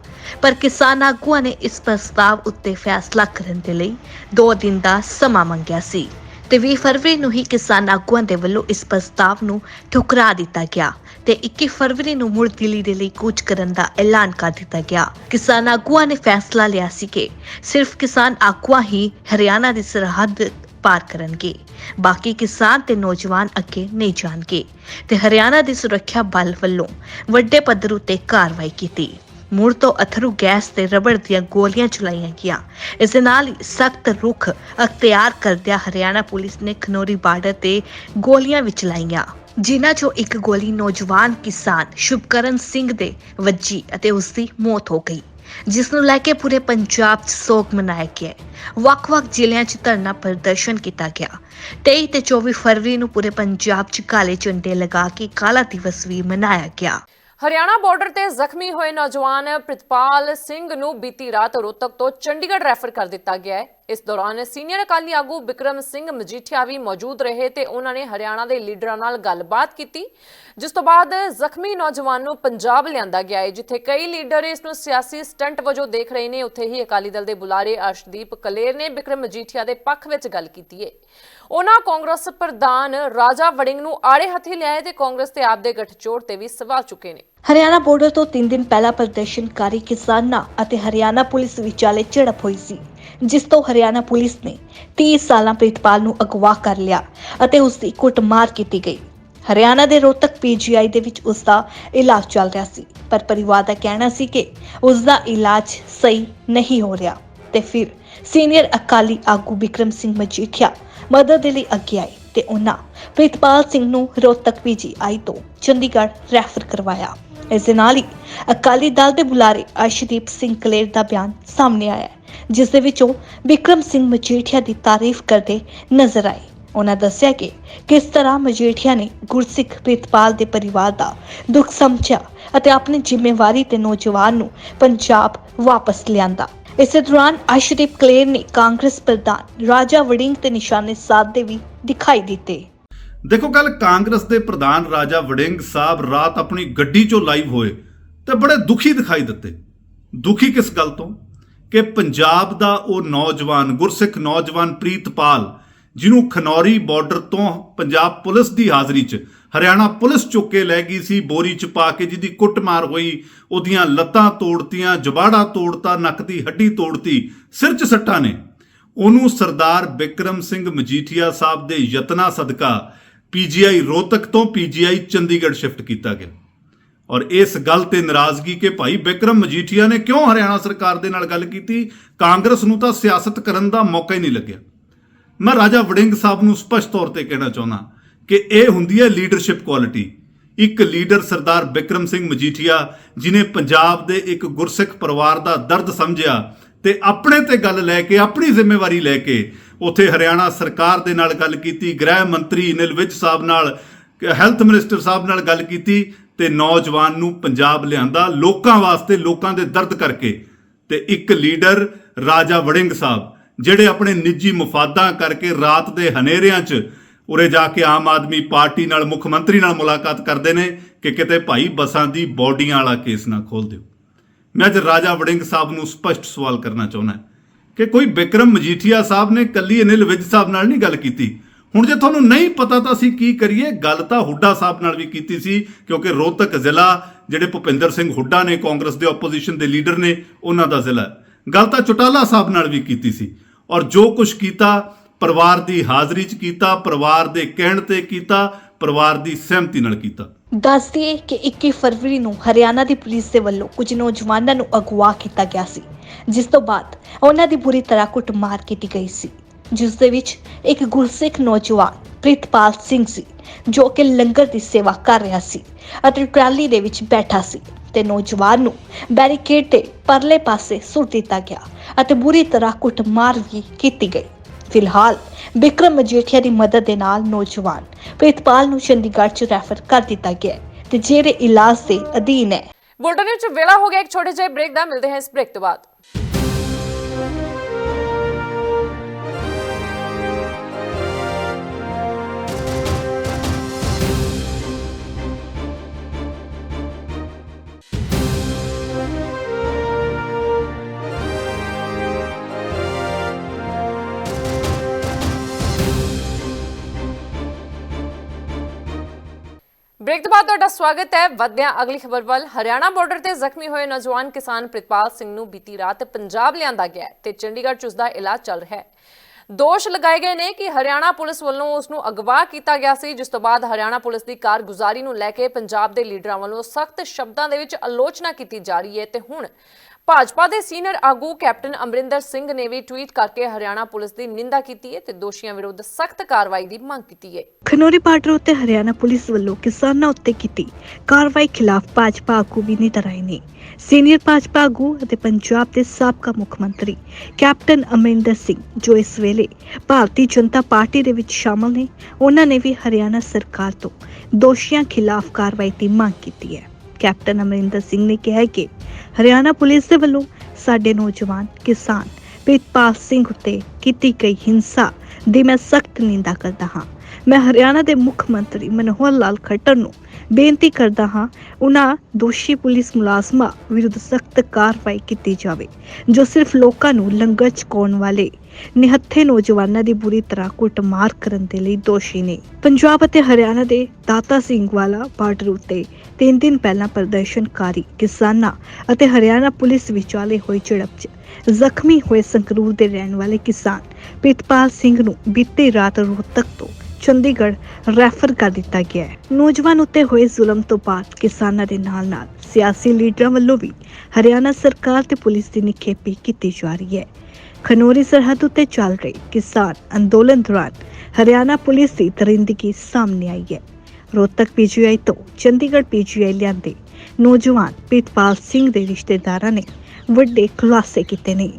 ਪਰ ਕਿਸਾਨ ਆਗੂਆਂ ਨੇ ਇਸ ਪ੍ਰਸਤਾਵ ਉੱਤੇ ਫੈਸਲਾ ਕਰਨ ਦੇ ਲਈ 2 ਦਿਨ ਦਾ ਸਮਾਂ ਮੰਗਿਆ ਸੀ ਤੇ 20 ਫਰਵਰੀ ਨੂੰ ਹੀ ਕਿਸਾਨ ਆਗੂਆਂ ਦੇ ਵੱਲੋਂ ਇਸ ਪ੍ਰਸਤਾਵ ਨੂੰ ਠੁਕਰਾ ਦਿੱਤਾ ਗਿਆ ਤੇ 21 ਫਰਵਰੀ ਨੂੰ ਮੁੜ ਦਿੱਲੀ ਦੇ ਲਈ ਕੂਚ ਕਰਨ ਦਾ ਐਲਾਨ ਕਰ ਦਿੱਤਾ ਗਿਆ। ਕਿਸਾਨ ਆਗੂਆਂ ਨੇ ਫੈਸਲਾ ਲਿਆ ਸੀ ਕਿ ਸਿਰਫ ਕਿਸਾਨ ਆਗੂਆਂ ਹੀ ਹਰਿਆਣਾ ਦੀ ਸਰਹੱਦ ਪਾਰ ਕਰਨਗੇ। ਬਾਕੀ ਕਿਸਾਨ ਤੇ ਨੌਜਵਾਨ ਅੱਗੇ ਨਹੀਂ ਜਾਣਗੇ ਤੇ ਹਰਿਆਣਾ ਦੀ ਸੁਰੱਖਿਆ ਬਲ ਵੱਲੋਂ ਵੱਡੇ ਪੱਧਰ ਉਤੇ ਕਾਰਵਾਈ ਕੀਤੀ। ਮੁੜ ਤੋਂ ਅਥਰੂ ਗੈਸ ਤੇ ਰਬੜ ਦੀਆਂ ਗੋਲੀਆਂ ਚਲਾਈਆਂ ਗਿਆ ਇਸ ਦੇ ਨਾਲ ਸਖਤ ਰੁਖ ਅਖਤਿਆਰ ਕਰਦਿਆਂ ਹਰਿਆਣਾ ਪੁਲਿਸ ਨੇ ਖਨੋਰੀ ਬਾਰਡਰ ਤੇ ਗੋਲੀਆਂ ਵੀ ਚਲਾਈਆਂ। ਜਿਨ੍ਹਾਂ ਚੋਂ ਇੱਕ ਗੋਲੀ ਨੌਜਵਾਨ ਕਿਸਾਨ ਸ਼ੁਭਕਰਨ ਸਿੰਘ ਦੇ ਵੱਜੀ ਅਤੇ ਉਸ ਦੀ ਮੌਤ ਹੋ ਗਈ। ਜਿਸ ਨੂੰ ਲੈ ਕੇ ਪੂਰੇ ਪੰਜਾਬ 'ਚ ਸੋਗ ਮਨਾਇਆ ਗਿਆ ਵੱਖ-ਵੱਖ ਜ਼ਿਲ੍ਹਿਆਂ 'ਚ ਧਰਨਾ ਪ੍ਰਦਰਸ਼ਨ ਕੀਤਾ ਗਿਆ। 23 ਤੇ 24 ਫਰਵਰੀ ਨੂੰ ਪੂਰੇ ਪੰਜਾਬ 'ਚ ਕਾਲੇ ਝੰਡੇ ਲਗਾ ਕੇ ਕਾਲਾ ਦਿਵਸ ਵੀ ਮਨਾਇਆ ਗਿਆ। ਹਰਿਆਣਾ ਬਾਰਡਰ ਤੇ ਜ਼ਖਮੀ ਹੋਏ ਨੌਜਵਾਨ ਪ੍ਰਿਤਪਾਲ ਸਿੰਘ ਨੂੰ ਬੀਤੀ ਰਾਤ ਰੋਹਤਕ ਤੋਂ ਚੰਡੀਗੜ੍ਹ ਰੈਫਰ ਕਰ ਦਿੱਤਾ ਗਿਆ ਹੈ। ਇਸ ਦੌਰਾਨ ਸੀਨੀਅਰ ਅਕਾਲੀ ਆਗੂ ਵਿਕਰਮ ਸਿੰਘ ਮਜੀਠੀਆ ਵੀ ਮੌਜੂਦ ਰਹੇ ਤੇ ਉਹਨਾਂ ਨੇ ਹਰਿਆਣਾ ਦੇ ਲੀਡਰਾਂ ਨਾਲ ਗੱਲਬਾਤ ਕੀਤੀ, ਜਿਸ ਤੋਂ ਬਾਅਦ ਜ਼ਖਮੀ ਨੌਜਵਾਨ ਨੂੰ ਪੰਜਾਬ ਲਿਆਂਦਾ ਗਿਆ ਹੈ, ਜਿੱਥੇ ਕਈ ਲੀਡਰ ਇਸ ਨੂੰ ਸਿਆਸੀ ਸਟੰਟ ਵਜੋਂ ਦੇਖ ਰਹੇ ਨੇ। ਉੱਥੇ ਹੀ ਅਕਾਲੀ ਦਲ ਦੇ ਬੁਲਾਰੇ ਅਰਸ਼ਦੀਪ ਕਲੇਰ ਨੇ ਵਿਕਰਮ ਮਜੀਠੀਆ ਦੇ ਪੱਖ ਵਿੱਚ ਗੱਲ ਕੀਤੀ ਹੈ। ਉਹਨਾਂ ਕਾਂਗਰਸ ਪ੍ਰਧਾਨ ਰਾਜਾ ਵੜਿੰਗ ਨੂੰ ਆੜੇ ਹੱਥੀ ਲਿਆਏ ਤੇ ਕਾਂਗਰਸ ਤੇ ਆਪ ਦੇ ਗੱਠਜੋੜ ਤੇ ਵੀ ਸਵਾਲ ਚੁੱਕੇ ਨੇ। ਹਰਿਆਣਾ ਬਾਰਡਰ ਤੋਂ 3 ਦਿਨ ਪਹਿਲਾਂ ਪ੍ਰਦਰਸ਼ਨਕਾਰੀ ਕਿਸਾਨਾਂ ਅਤੇ ਹਰਿਆਣਾ ਪੁਲਿਸ ਵਿਚਾਲੇ ਝੜਪ ਹੋਈ ਸੀ, ਜਿਸ ਤੋਂ ਹਰਿਆਣਾ ਪੁਲਿਸ ਨੇ 30 ਸਾਲਾਂ ਪ੍ਰਿਤਪਾਲ ਨੂੰ ਅਗਵਾ ਕਰ ਲਿਆ ਅਤੇ ਉਸ ਦੀ ਕੁੱਟਮਾਰ ਕੀਤੀ ਗਈ। ਹਰਿਆਣਾ ਦੇ ਰੋਹਤਕ ਪੀਜੀਆਈ ਦੇ ਵਿੱਚ ਉਸ ਦਾ ਇਲਾਜ ਚੱਲ ਰਿਹਾ ਸੀ, ਪਰ ਪਰਿਵਾਰ ਦਾ ਕਹਿਣਾ ਸੀ ਕਿ ਉਸ ਦਾ ਇਲਾਜ ਸਹੀ ਨਹੀਂ ਹੋ ਰਿਹਾ। ਤੇ ਫਿਰ ਸੀਨੀਅਰ ਅਕਾਲੀ ਆਗੂ ਵਿਕਰਮ ਸਿੰਘ ਮਜੀਠੀਆ ਮਦਦ ਦੇ ਲਈ ਅੱਗੇ ਆਏ ਤੇ ਉਹਨਾਂ ਪ੍ਰਿਤਪਾਲ ਸਿੰਘ ਨੂੰ ਰੋਹਤਕ ਪੀਜੀਆਈ ਤੋਂ ਚੰਡੀਗੜ੍ਹ ਰੈਫਰ ਕਰਵਾਇਆ। ਇਸ ਦੇ ਨਾਲ ਹੀ ਅਕਾਲੀ ਦਲ ਦੇ ਬੁਲਾਰੇ ਅਰਸ਼ਦੀਪ ਸਿੰਘ ਕਲੇਰ ਦਾ ਬਿਆਨ ਸਾਹਮਣੇ ਆਇਆ ਜਿਸ ਦੇ ਵਿੱਚੋਂ ਵਿਕਰਮ ਸਿੰਘ ਮਜੀਠੀਆ ਦੀ ਤਾਰੀਫ ਕਰਦੇ ਨਜ਼ਰ ਆਏ। ਉਹਨਾਂ ਦੱਸਿਆ ਕਿ ਕਿਸ ਤਰ੍ਹਾਂ ਮਜੀਠੀਆ ਨੇ ਗੁਰਸਿੱਖ ਪ੍ਰਿਤਪਾਲ ਦੇ ਪਰਿਵਾਰ ਦਾ ਦੁੱਖ ਸਮਝਿਆ ਅਤੇ ਆਪਣੀ ਜ਼ਿੰਮੇਵਾਰੀ ਤੇ ਨੌਜਵਾਨ ਨੂੰ ਪੰਜਾਬ ਵਾਪਸ ਲਿਆਂਦਾ। ਇਸੇ ਦੌਰਾਨ ਅਰਸ਼ਦੀਪ ਕਲੇਰ ਨੇ ਕਾਂਗਰਸ ਪ੍ਰਧਾਨ ਰਾਜਾ ਵੜਿੰਗ ਤੇ ਨਿਸ਼ਾਨੇ ਸਾਧਦੇ ਵੀ ਦਿਖਾਈ ਦਿੱਤੇ। ਦੇਖੋ ਕੱਲ ਕਾਂਗਰਸ ਦੇ ਪ੍ਰਧਾਨ ਰਾਜਾ ਵੜਿੰਗ ਸਾਹਿਬ ਰਾਤ ਆਪਣੀ ਗੱਡੀ 'ਚੋਂ ਲਾਈਵ ਹੋਏ ਤੇ ਬੜੇ ਦੁਖੀ ਦਿਖਾਈ ਦਿੱਤੇ। ਦੁਖੀ ਕਿਸ ਗੱਲ ਤੋਂ? ਕਿ ਪੰਜਾਬ ਦਾ ਉਹ ਨੌਜਵਾਨ, ਗੁਰਸਿੱਖ ਨੌਜਵਾਨ ਪ੍ਰੀਤਪਾਲ, ਜਿਹਨੂੰ ਖਨੌਰੀ ਬਾਰਡਰ ਤੋਂ ਪੰਜਾਬ ਪੁਲਿਸ ਦੀ ਹਾਜ਼ਰੀ 'ਚ ਹਰਿਆਣਾ ਪੁਲਿਸ ਚੁੱਕ ਕੇ ਲੈ ਗਈ ਸੀ ਬੋਰੀ 'ਚ ਪਾ ਕੇ, ਜਿਹਦੀ ਕੁੱਟਮਾਰ ਹੋਈ। ਉਹਦੀਆਂ ਲੱਤਾਂ ਤੋੜਤੀਆਂ ਜਬਾੜਾ ਤੋੜਤਾ, ਨੱਕ ਦੀ ਹੱਡੀ ਤੋੜਤੀ, ਸਿਰ 'ਚ ਸੱਟਾਂ ਨੇ। ਉਹਨੂੰ ਸਰਦਾਰ ਬਿਕਰਮ ਸਿੰਘ ਮਜੀਠੀਆ ਸਾਹਿਬ ਦੇ ਯਤਨਾ ਸਦਕਾ ਪੀਜੀਆਈ ਰੋਹਤਕ ਤੋਂ ਪੀਜੀਆਈ ਚੰਡੀਗੜ੍ਹ ਸ਼ਿਫਟ ਕੀਤਾ ਗਿਆ। ਔਰ ਇਸ ਗੱਲ ਤੇ ਨਾਰਾਜ਼ਗੀ ਕਿ ਭਾਈ ਬਿਕਰਮ ਮਜੀਠੀਆ ਨੇ ਕਿਉਂ ਹਰਿਆਣਾ ਸਰਕਾਰ ਦੇ ਨਾਲ ਗੱਲ ਕੀਤੀ? ਕਾਂਗਰਸ ਨੂੰ ਤਾਂ ਸਿਆਸਤ ਕਰਨ ਦਾ ਮੌਕਾ ਹੀ ਨਹੀਂ ਲੱਗਿਆ। ਮੈਂ ਰਾਜਾ ਵੜਿੰਗ ਸਾਹਿਬ ਨੂੰ ਸਪਸ਼ਟ ਤੌਰ ਤੇ ਕਹਿਣਾ ਚਾਹੁੰਦਾ ਕਿ ਇਹ ਹੁੰਦੀ ਹੈ ਲੀਡਰਸ਼ਿਪ ਕੁਆਲਿਟੀ ਇੱਕ ਲੀਡਰ ਸਰਦਾਰ ਬਿਕਰਮ ਸਿੰਘ ਮਜੀਠੀਆ, ਜਿਨੇ ਪੰਜਾਬ ਦੇ ਇੱਕ ਗੁਰਸਿੱਖ ਪਰਿਵਾਰ ਦਾ ਦਰਦ ਸਮਝਿਆ ਤੇ ਆਪਣੇ ਤੇ ਗੱਲ ਲੈ ਕੇ, ਆਪਣੀ ਜ਼ਿੰਮੇਵਾਰੀ ਲੈ ਕੇ ਉਥੇ ਹਰਿਆਣਾ ਸਰਕਾਰ ਦੇ ਨਾਲ ਗੱਲ ਕੀਤੀ, ਗ੍ਰਹਿ ਮੰਤਰੀ ਨਿਲ ਵਿਜ ਸਾਹਿਬ ਨਾਲ, ਹੈਲਥ ਮਿਨਿਸਟਰ ਸਾਹਿਬ ਨਾਲ ਗੱਲ ਕੀਤੀ ਤੇ ਨੌਜਵਾਨ ਨੂੰ ਪੰਜਾਬ ਲਿਆਂਦਾ ਲੋਕਾਂ ਵਾਸਤੇ, ਲੋਕਾਂ ਦੇ ਦਰਦ ਕਰਕੇ। ਤੇ ਇੱਕ ਲੀਡਰ ਰਾਜਾ ਵੜਿੰਗ ਸਾਹਿਬ, ਜਿਹੜੇ ਆਪਣੇ ਨਿੱਜੀ ਮਫਾਦਾਂ ਕਰਕੇ ਰਾਤ ਦੇ ਹਨੇਰਿਆਂ 'ਚ ਉਰੇ ਜਾ ਕੇ ਆਮ ਆਦਮੀ ਪਾਰਟੀ ਨਾਲ, ਮੁੱਖ ਮੰਤਰੀ ਨਾਲ ਮੁਲਾਕਾਤ ਕਰਦੇ ਨੇ ਕਿ ਕਿਤੇ ਭਾਈ ਬਸਾਂ ਦੀ ਬੋਡੀਆਂ ਵਾਲਾ ਕੇਸ ਨਾ ਖੋਲ ਦਿਓ। ਮੈਂ ਅੱਜ ਰਾਜਾ ਵੜਿੰਗ ਸਾਹਿਬ ਨੂੰ ਸਪਸ਼ਟ ਸਵਾਲ ਕਰਨਾ ਚਾਹੁੰਦਾ ਕਿ ਕੋਈ ਬਿਕਰਮ ਮਜੀਠੀਆ ਸਾਹਿਬ ਨੇ ਕੱਲੀ ਅਨਿਲ ਵਿਜ ਸਾਹਿਬ ਨਾਲ ਨਹੀਂ ਗੱਲ ਕੀਤੀ? ਹੁਣ ਜੇ ਤੁਹਾਨੂੰ ਨਹੀਂ ਪਤਾ ਤਾਂ ਅਸੀਂ ਕੀ ਕਰੀਏ? ਗੱਲ ਤਾਂ ਹੁੱਡਾ ਸਾਹਿਬ ਨਾਲ ਵੀ ਕੀਤੀ ਸੀ, ਕਿਉਂਕਿ ਰੋਹਤਕ ਜ਼ਿਲ੍ਹਾ, ਜਿਹੜੇ ਭੁਪਿੰਦਰ ਸਿੰਘ ਹੁੱਡਾ ਨੇ ਕਾਂਗਰਸ ਦੇ ਆਪੋਜੀਸ਼ਨ ਦੇ ਲੀਡਰ ਨੇ, ਉਹਨਾਂ ਦਾ ਜ਼ਿਲ੍ਹਾ ਗੱਲ ਤਾਂ ਚੁਟਾਲਾ ਸਾਹਿਬ ਨਾਲ ਵੀ ਕੀਤੀ ਸੀ। ਔਰ ਜੋ ਕੁਝ ਕੀਤਾ ਪਰਿਵਾਰ ਦੀ ਹਾਜ਼ਰੀ 'ਚ ਕੀਤਾ, ਪਰਿਵਾਰ ਦੇ ਕਹਿਣ ਤੇ ਕੀਤਾ, ਪਰਿਵਾਰ ਦੀ ਸਹਿਮਤੀ ਨਾਲ ਕੀਤਾ। ਦੱਸ ਦਈਏ ਕਿ 21 ਫਰਵਰੀ ਨੂੰ ਹਰਿਆਣਾ ਦੀ ਪੁਲਿਸ ਦੇ ਵੱਲੋਂ ਕੁਝ ਨੌਜਵਾਨਾਂ ਨੂੰ ਅਗਵਾ ਕੀਤਾ ਗਿਆ ਸੀ, ਜਿਸ ਤੋਂ ਬਾਅਦ ਉਹਨਾਂ ਦੀ ਬੁਰੀ ਤਰ੍ਹਾਂ ਕੁੱਟਮਾਰ ਕੀਤੀ ਗਈ ਸੀ। ਜਿਸ ਦੇ ਵਿੱਚ ਇੱਕ ਗੁਰਸਿੱਖ ਨੌਜਵਾਨ ਪ੍ਰਿਤਪਾਲ ਸਿੰਘ ਸੀ, ਜੋ ਕਿ ਲੰਗਰ ਦੀ ਸੇਵਾ ਕਰ ਰਿਹਾ ਸੀ ਅਤੇ ਟਰਾਲੀ ਦੇ ਵਿੱਚ ਬੈਠਾ ਸੀ ਤੇ ਨੌਜਵਾਨ ਨੂੰ ਬੈਰੀਕੇਡ ਦੇ ਪਰਲੇ ਪਾਸੇ ਸੁੱਟ ਦਿੱਤਾ ਗਿਆ ਅਤੇ ਬੁਰੀ ਤਰ੍ਹਾਂ ਕੁੱਟਮਾਰ ਵੀ ਕੀਤੀ ਗਈ। ਫਿਲਹਾਲ ਬਿਕਰਮ ਮਜੀਠੀਆ ਦੀ ਮਦਦ ਦੇ ਨਾਲ ਨੌਜਵਾਨ ਪ੍ਰਿਤਪਾਲ ਨੂੰ ਚੰਡੀਗੜ੍ਹ ਚ ਰੈਫਰ ਕਰ ਦਿੱਤਾ ਗਿਆ ਹੈ ਤੇ ਜਿਹੜੇ ਇਲਾਜ ਦੇ ਅਧੀਨ ਹੈ। ਬੁਲਟਨ ਵਿੱਚ ਵੇਲਾ ਹੋ ਗਿਆ, ਇੱਕ ਛੋਟੇ ਜਿਹੇ ਬ੍ਰੇਕ ਦਾ, ਮਿਲਦੇ ਹਾਂ ਇਸ ਬ੍ਰੇਕ ਤੋਂ ਬਾਅਦ। ਬ੍ਰੇਕ ਤੋਂ ਬਾਅਦ ਤੁਹਾਡਾ ਸਵਾਗਤ ਹੈ। ਵਧਦਿਆਂ ਅਗਲੀ ਖਬਰ ਵੱਲ ਹਰਿਆਣਾ ਬਾਰਡਰ ਤੇ ਜ਼ਖਮੀ ਹੋਏ ਨੌਜਵਾਨ ਕਿਸਾਨ ਪ੍ਰਿਤਪਾਲ ਸਿੰਘ ਨੂੰ ਬੀਤੀ ਰਾਤ ਪੰਜਾਬ ਲਿਆਂਦਾ ਗਿਆ ਹੈ ਤੇ ਚੰਡੀਗੜ੍ਹ ਚ ਉਸ ਦਾ ਇਲਾਜ ਚੱਲ ਰਿਹਾ ਹੈ। ਦੋਸ਼ ਲਗਾਏ ਗਏ ਨੇ ਕਿ ਹਰਿਆਣਾ ਪੁਲਿਸ ਵੱਲੋਂ ਉਸ ਨੂੰ ਅਗਵਾ ਕੀਤਾ ਗਿਆ ਸੀ, ਜਿਸ ਤੋਂ ਬਾਅਦ ਹਰਿਆਣਾ ਪੁਲਿਸ ਦੀ ਕਾਰਗੁਜ਼ਾਰੀ ਨੂੰ ਲੈ ਕੇ ਪੰਜਾਬ ਦੇ ਲੀਡਰਾਂ ਵੱਲੋਂ ਸਖਤ ਸ਼ਬਦਾਂ ਦੇ ਵਿੱਚ ਆਲੋਚਨਾ ਕੀਤੀ ਜਾ ਰਹੀ ਹੈ ਤੇ ਹੁਣ ਭਾਜਪਾ ਦੇ ਸੀਨੀਅਰ ਆਗੂ ਕੈਪਟਨ ਅਮਰਿੰਦਰ ਸਿੰਘ ਨੇ ਵੀ ਟਵੀਟ ਕਰਕੇ ਹਰਿਆਣਾ ਪੁਲਿਸ ਦੀ ਨਿੰਦਾ ਕੀਤੀ ਹੈ ਤੇ ਦੋਸ਼ੀਆਂ ਵਿਰੁੱਧ ਸਖਤ ਕਾਰਵਾਈ ਦੀ ਮੰਗ ਕੀਤੀ ਹੈ। ਖਨੌਰੀ ਬਾਰਡਰ ਉੱਤੇ ਹਰਿਆਣਾ ਪੁਲਿਸ ਵੱਲੋਂ ਕਿਸਾਨਾਂ ਉੱਤੇ ਕੀਤੀ ਕਾਰਵਾਈ ਖਿਲਾਫ ਭਾਜਪਾ ਆਗੂ ਵੀ ਨਿਤਰ ਆਏ ਨੇ। ਸੀਨੀਅਰ ਭਾਜਪਾ ਆਗੂ ਅਤੇ ਪੰਜਾਬ ਦੇ ਸਾਬਕਾ ਮੁੱਖ ਮੰਤਰੀ ਕੈਪਟਨ ਅਮਰਿੰਦਰ ਸਿੰਘ ਜੋ ਇਸ ਵੇਲੇ ਭਾਰਤੀ ਜਨਤਾ ਪਾਰਟੀ ਦੇ ਵਿੱਚ ਸ਼ਾਮਲ ਨੇ, ਉਹਨਾਂ ਨੇ ਵੀ ਹਰਿਆਣਾ ਸਰਕਾਰ ਤੋਂ ਦੋਸ਼ੀਆਂ ਖਿਲਾਫ ਕਾਰਵਾਈ ਦੀ ਮੰਗ ਕੀਤੀ ਹੈ। ਕੈਪਟਨ ਅਮਰਿੰਦਰ ਸਿੰਘ ਨੇ ਕਿਹਾ ਕਿ ਹਰਿਆਣਾ ਪੁਲਿਸ ਦੇ ਵੱਲੋਂ ਸਾਡੇ ਨੌਜਵਾਨ ਕਿਸਾਨ ਪ੍ਰੀਤਪਾਲ ਸਿੰਘ ਉੱਤੇ ਕੀਤੀ ਗਈ ਹਿੰਸਾ ਦੀ ਮੈਂ ਸਖਤ ਨਿੰਦਾ ਕਰਦਾ ਹਾਂ। ਮੈਂ ਹਰਿਆਣਾ ਦੇ ਮੁੱਖ ਮੰਤਰੀ ਮਨੋਹਰ ਲਾਲ ਖੱਟਰ ਨੂੰ ਬੇਨਤੀ ਕਰਦਾ ਹਾਂ, ਉਹਨਾਂ ਦੋਸ਼ੀ ਪੁਲਿਸ ਮੁਲਾਜ਼ਮਾਂ ਵਿਰੁੱਧ ਸਖਤ ਕਾਰਵਾਈ ਕੀਤੀ ਜਾਵੇ, ਜੋ ਸਿਰਫ ਲੋਕਾਂ ਨੂੰ ਲੰਗਰ ਚਕਾਉਣ ਵਾਲੇ ਨਿਹੱਥੇ ਨੌਜਵਾਨਾਂ ਦੀ ਬੁਰੀ ਤਰ੍ਹਾਂ ਕੁੱਟਮਾਰ ਕਰਨ ਦੇ ਲਈ ਦੋਸ਼ੀ ਨੇ। ਪੰਜਾਬ ਅਤੇ ਹਰਿਆਣਾ ਦੇ ਦਾਤਾ ਸਿੰਘ ਵਾਲਾ ਬਾਰਡਰ ਉੱਤੇ ਤਿੰਨ ਦਿਨ ਪਹਿਲਾਂ ਪ੍ਰਦਰਸ਼ਨਕਾਰੀ ਕਿਸਾਨਾਂ ਅਤੇ ਹਰਿਆਣਾ ਪੁਲਿਸ ਵਿਚਾਲੇ ਹੋਈ ਝੜਪ 'ਚ ਜ਼ਖਮੀ ਹੋਏ ਸੰਗਰੂਰ ਦੇ ਰਹਿਣ ਵਾਲੇ ਕਿਸਾਨ ਪ੍ਰਿਤਪਾਲ ਸਿੰਘ ਨੂੰ ਬੀਤੀ ਰਾਤ ਰੋਹਤਕ ਤੋਂ ਚੰਡੀਗੜ੍ਹ ਰੈਫਰ ਕਰ ਦਿੱਤਾ ਗਿਆ ਹੈ। ਨੌਜਵਾਨ ਉੱਤੇ ਹੋਏ ਜ਼ੁਲਮ ਤੋਂ ਬਾਅਦ ਕਿਸਾਨਾਂ ਦੇ ਨਾਲ-ਨਾਲ ਸਿਆਸੀ ਲੀਡਰਾਂ ਵੱਲੋਂ ਵੀ ਹਰਿਆਣਾ ਸਰਕਾਰ ਤੇ ਪੁਲਿਸ ਦੀ ਨਿਖੇਪੀ ਕੀਤੀ ਜਾ ਰਹੀ ਹੈ। ਖਨੋਰੀ ਸਰਹੱਦ ਉੱਤੇ ਚੱਲ ਰਹੇ ਕਿਸਾਨ ਅੰਦੋਲਨ ਦੌਰਾਨ ਹਰਿਆਣਾ ਪੁਲਿਸ ਦੀ ਦਰਿੰਦਗੀ ਸਾਹਮਣੇ ਆਈ ਹੈ। ਰੋਹਤਕ ਪੀਜੀਆਈ ਤੋਂ ਚੰਡੀਗੜ੍ਹ ਪੀਜੀਆਈ ਲਿਆਂਦੇ। ਨੌਜਵਾਨ ਪ੍ਰਿਤਪਾਲ ਸਿੰਘ ਦੇ ਰਿਸ਼ਤੇਦਾਰਾਂ ਨੇ ਵੱਡੇ ਖੁਲਾਸੇ ਕੀਤੇ ਨੇ।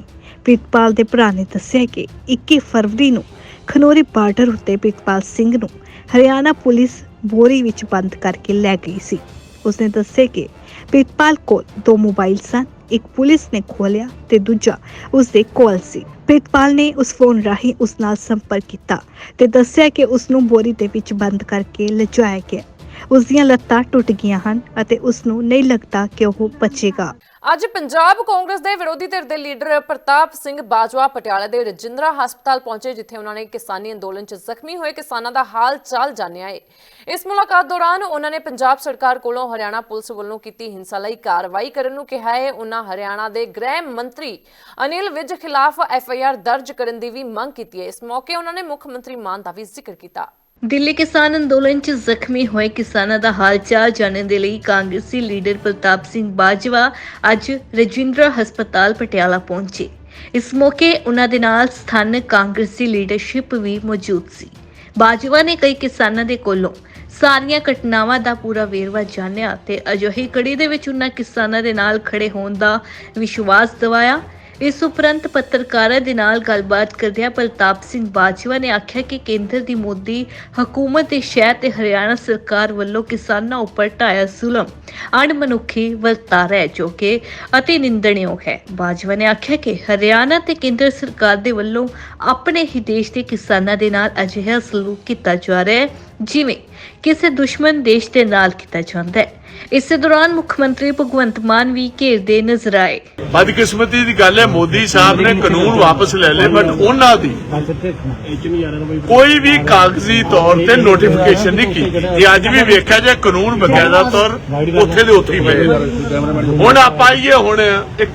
ਪ੍ਰਿਤਪਾਲ ਦੇ ਭਰਾ ਨੇ ਦੱਸਿਆ ਕਿ 21 ਫਰਵਰੀ ਨੂੰ ਖਨੋਰੀ ਬਾਰਡਰ ਉੱਤੇ ਪ੍ਰਿਤਪਾਲ ਸਿੰਘ ਨੂੰ ਹਰਿਆਣਾ ਪੁਲਿਸ ਬੋਰੀ ਵਿੱਚ ਬੰਦ ਕਰਕੇ ਲੈ ਗਈ ਸੀ। ਉਸਨੇ ਦੱਸਿਆ ਕਿ ਪ੍ਰਿਤਪਾਲ ਕੋਲ ਦੋ ਮੋਬਾਈਲ ਸਨ ਇੱਕ ਪੁਲਿਸ ਨੇ ਖੋਲਿਆ ਤੇ ਦੂਜਾ ਉਸ ਦੇ ਕੋਲ ਸੀ ਪ੍ਰਿਤਪਾਲ ਨੇ ਉਸ ਫੋਨ ਰਾਹੀਂ ਉਸ ਨਾਲ ਸੰਪਰਕ ਕੀਤਾ ਤੇ ਦੱਸਿਆ ਕਿ ਉਸ ਨੂੰ ਬੋਰੀ ਦੇ ਵਿੱਚ ਬੰਦ ਕਰਕੇ ਲਿਜਾਇਆ ਗਿਆ ਉਸ ਦੀਆਂ ਲੱਤਾਂ ਟੁੱਟ ਗਈਆਂ ਹਨ ਅਤੇ ਉਸ ਨੂੰ ਨਹੀਂ ਲੱਗਦਾ ਕਿ ਉਹ ਬਚੇਗਾ ਅੱਜ ਪੰਜਾਬ ਕਾਂਗਰਸ ਦੇ ਵਿਰੋਧੀ ਧਿਰ ਦੇ ਲੀਡਰ ਪ੍ਰਤਾਪ ਸਿੰਘ ਬਾਜਵਾ ਪਟਿਆਲਾ ਦੇ ਰਜਿੰਦਰਾ ਹਸਪਤਾਲ ਪਹੁੰਚੇ, ਜਿੱਥੇ ਉਹਨਾਂ ਨੇ ਕਿਸਾਨੀ ਅੰਦੋਲਨ 'ਚ ਜ਼ਖਮੀ ਹੋਏ ਕਿਸਾਨਾਂ ਦਾ ਹਾਲ ਚਾਲ ਜਾਣਿਆ ਏ। ਇਸ ਮੁਲਾਕਾਤ ਦੌਰਾਨ ਉਹਨਾਂ ਨੇ ਪੰਜਾਬ ਸਰਕਾਰ ਕੋਲੋਂ ਹਰਿਆਣਾ ਪੁਲਿਸ ਵੱਲੋਂ ਕੀਤੀ ਹਿੰਸਾ ਲਈ ਕਾਰਵਾਈ ਕਰਨ ਨੂੰ ਕਿਹਾ ਹੈ ਉਹਨਾਂ ਹਰਿਆਣਾ ਦੇ ਗ੍ਰਹਿ ਮੰਤਰੀ ਅਨਿਲ ਵਿਜ ਖਿਲਾਫ ਐਫ ਆਈ ਆਰ ਦਰਜ ਕਰਨ ਦੀ ਵੀ ਮੰਗ ਕੀਤੀ ਹੈ ਇਸ ਮੌਕੇ ਉਹਨਾਂ ਨੇ ਮੁੱਖ ਮੰਤਰੀ ਮਾਨ ਦਾ ਵੀ ਜ਼ਿਕਰ ਕੀਤਾ। ਦਿੱਲੀ ਕਿਸਾਨ ਅੰਦੋਲਨ 'ਚ ਜ਼ਖਮੀ ਹੋਏ ਕਿਸਾਨਾਂ ਦਾ ਹਾਲ-ਚਾਲ ਜਾਣਨ ਦੇ ਲਈ ਕਾਂਗਰਸੀ ਲੀਡਰ ਪ੍ਰਤਾਪ ਸਿੰਘ ਬਾਜਵਾ ਅੱਜ ਰਜਿੰਦਰਾ ਹਸਪਤਾਲ ਪਟਿਆਲਾ ਪਹੁੰਚੇ। ਇਸ ਮੌਕੇ ਉਹਨਾਂ ਦੇ ਨਾਲ ਸਥਾਨਕ ਕਾਂਗਰਸੀ ਲੀਡਰਸ਼ਿਪ ਵੀ ਮੌਜੂਦ ਸੀ। ਬਾਜਵਾ ਨੇ ਕਈ ਕਿਸਾਨਾਂ ਦੇ ਕੋਲੋਂ ਸਾਰੀਆਂ ਘਟਨਾਵਾਂ ਦਾ ਪੂਰਾ ਵੇਰਵਾ ਜਾਣਿਆ ਤੇ ਅਜਿਹੀ ਕੜੀ ਦੇ ਵਿੱਚ ਉਹਨਾਂ ਕਿਸਾਨਾਂ ਦੇ ਨਾਲ ਖੜੇ ਹੋਣ ਦਾ ਵਿਸ਼ਵਾਸ ਦਿਵਾਇਆ। ਇਸ ਉਪਰੰਤ ਪੱਤਰਕਾਰਾਂ ਦੇ ਨਾਲ ਗੱਲਬਾਤ ਕਰਦਿਆਂ ਪ੍ਰਤਾਪ ਸਿੰਘ ਬਾਜਵਾ ਨੇ ਆਖਿਆ ਕਿ ਕੇਂਦਰ ਦੀ ਮੋਦੀ ਹਕੂਮਤ ਦੇ ਸ਼ਹਿਰ ਤੇ ਹਰਿਆਣਾ ਸਰਕਾਰ ਵੱਲੋਂ ਕਿਸਾਨਾਂ ਉੱਪਰ ਢਾਇਆ ਜ਼ੁਲਮ, ਅਣਮਨੁੱਖੀ ਵਰਤਾਰਾ ਹੈ ਜੋ ਕਿ ਅਤੀ ਨਿੰਦਣਯੋਗ ਹੈ। ਬਾਜਵਾ ਨੇ ਆਖਿਆ ਕਿ ਹਰਿਆਣਾ ਤੇ ਕੇਂਦਰ ਸਰਕਾਰ ਦੇ ਵੱਲੋਂ ਆਪਣੇ ਹੀ ਦੇਸ਼ ਦੇ ਕਿਸਾਨਾਂ ਦੇ ਨਾਲ ਅਜਿਹਾ ਸਲੂਕ ਕੀਤਾ ਜਾ ਰਿਹਾ ਹੈ, ਜਿਵੇਂ ਕਿਸੇ ਦੁਸ਼ਮਣ ਦੇਸ਼ ਦੇ ਨਾਲ ਕੀਤਾ ਜਾਂਦਾ ਹੈ। ਇਸੇ ਦੌਰਾਨ ਮੁੱਖ ਮੰਤਰੀ ਭਗਵੰਤ ਮਾਨ ਵੀ ਘੇਰਦੇ ਨਜ਼ਰ ਆਏ। ਬਦਕਿਸਮਤੀ ਦੀ ਗੱਲ ਹੈ, ਮੋਦੀ ਸਾਹਿਬ ਨੇ ਕਾਨੂੰਨ ਵਾਪਸ ਲੈ ਲਏ ਬਟ ਉਹਨਾਂ ਦੀ ਕੋਈ ਵੀ ਕਾਗਜ਼ੀ ਤੌਰ ਤੇ ਨੋਟੀਫਿਕੇਸ਼ਨ ਨਹੀਂ ਕੀਤੀ। ਇਹ ਅੱਜ ਵੀ ਵੇਖਿਆ ਜੇ ਕਾਨੂੰਨ ਬਕਾਇਦਾ ਤੌਰ ਉੱਥੇ ਦੇ ਉੱਥੇ ਹੀ ਪਏ ਹੁਣ ਆਪਾਂ ਆਈਏ ਹੁਣ ਇੱਕ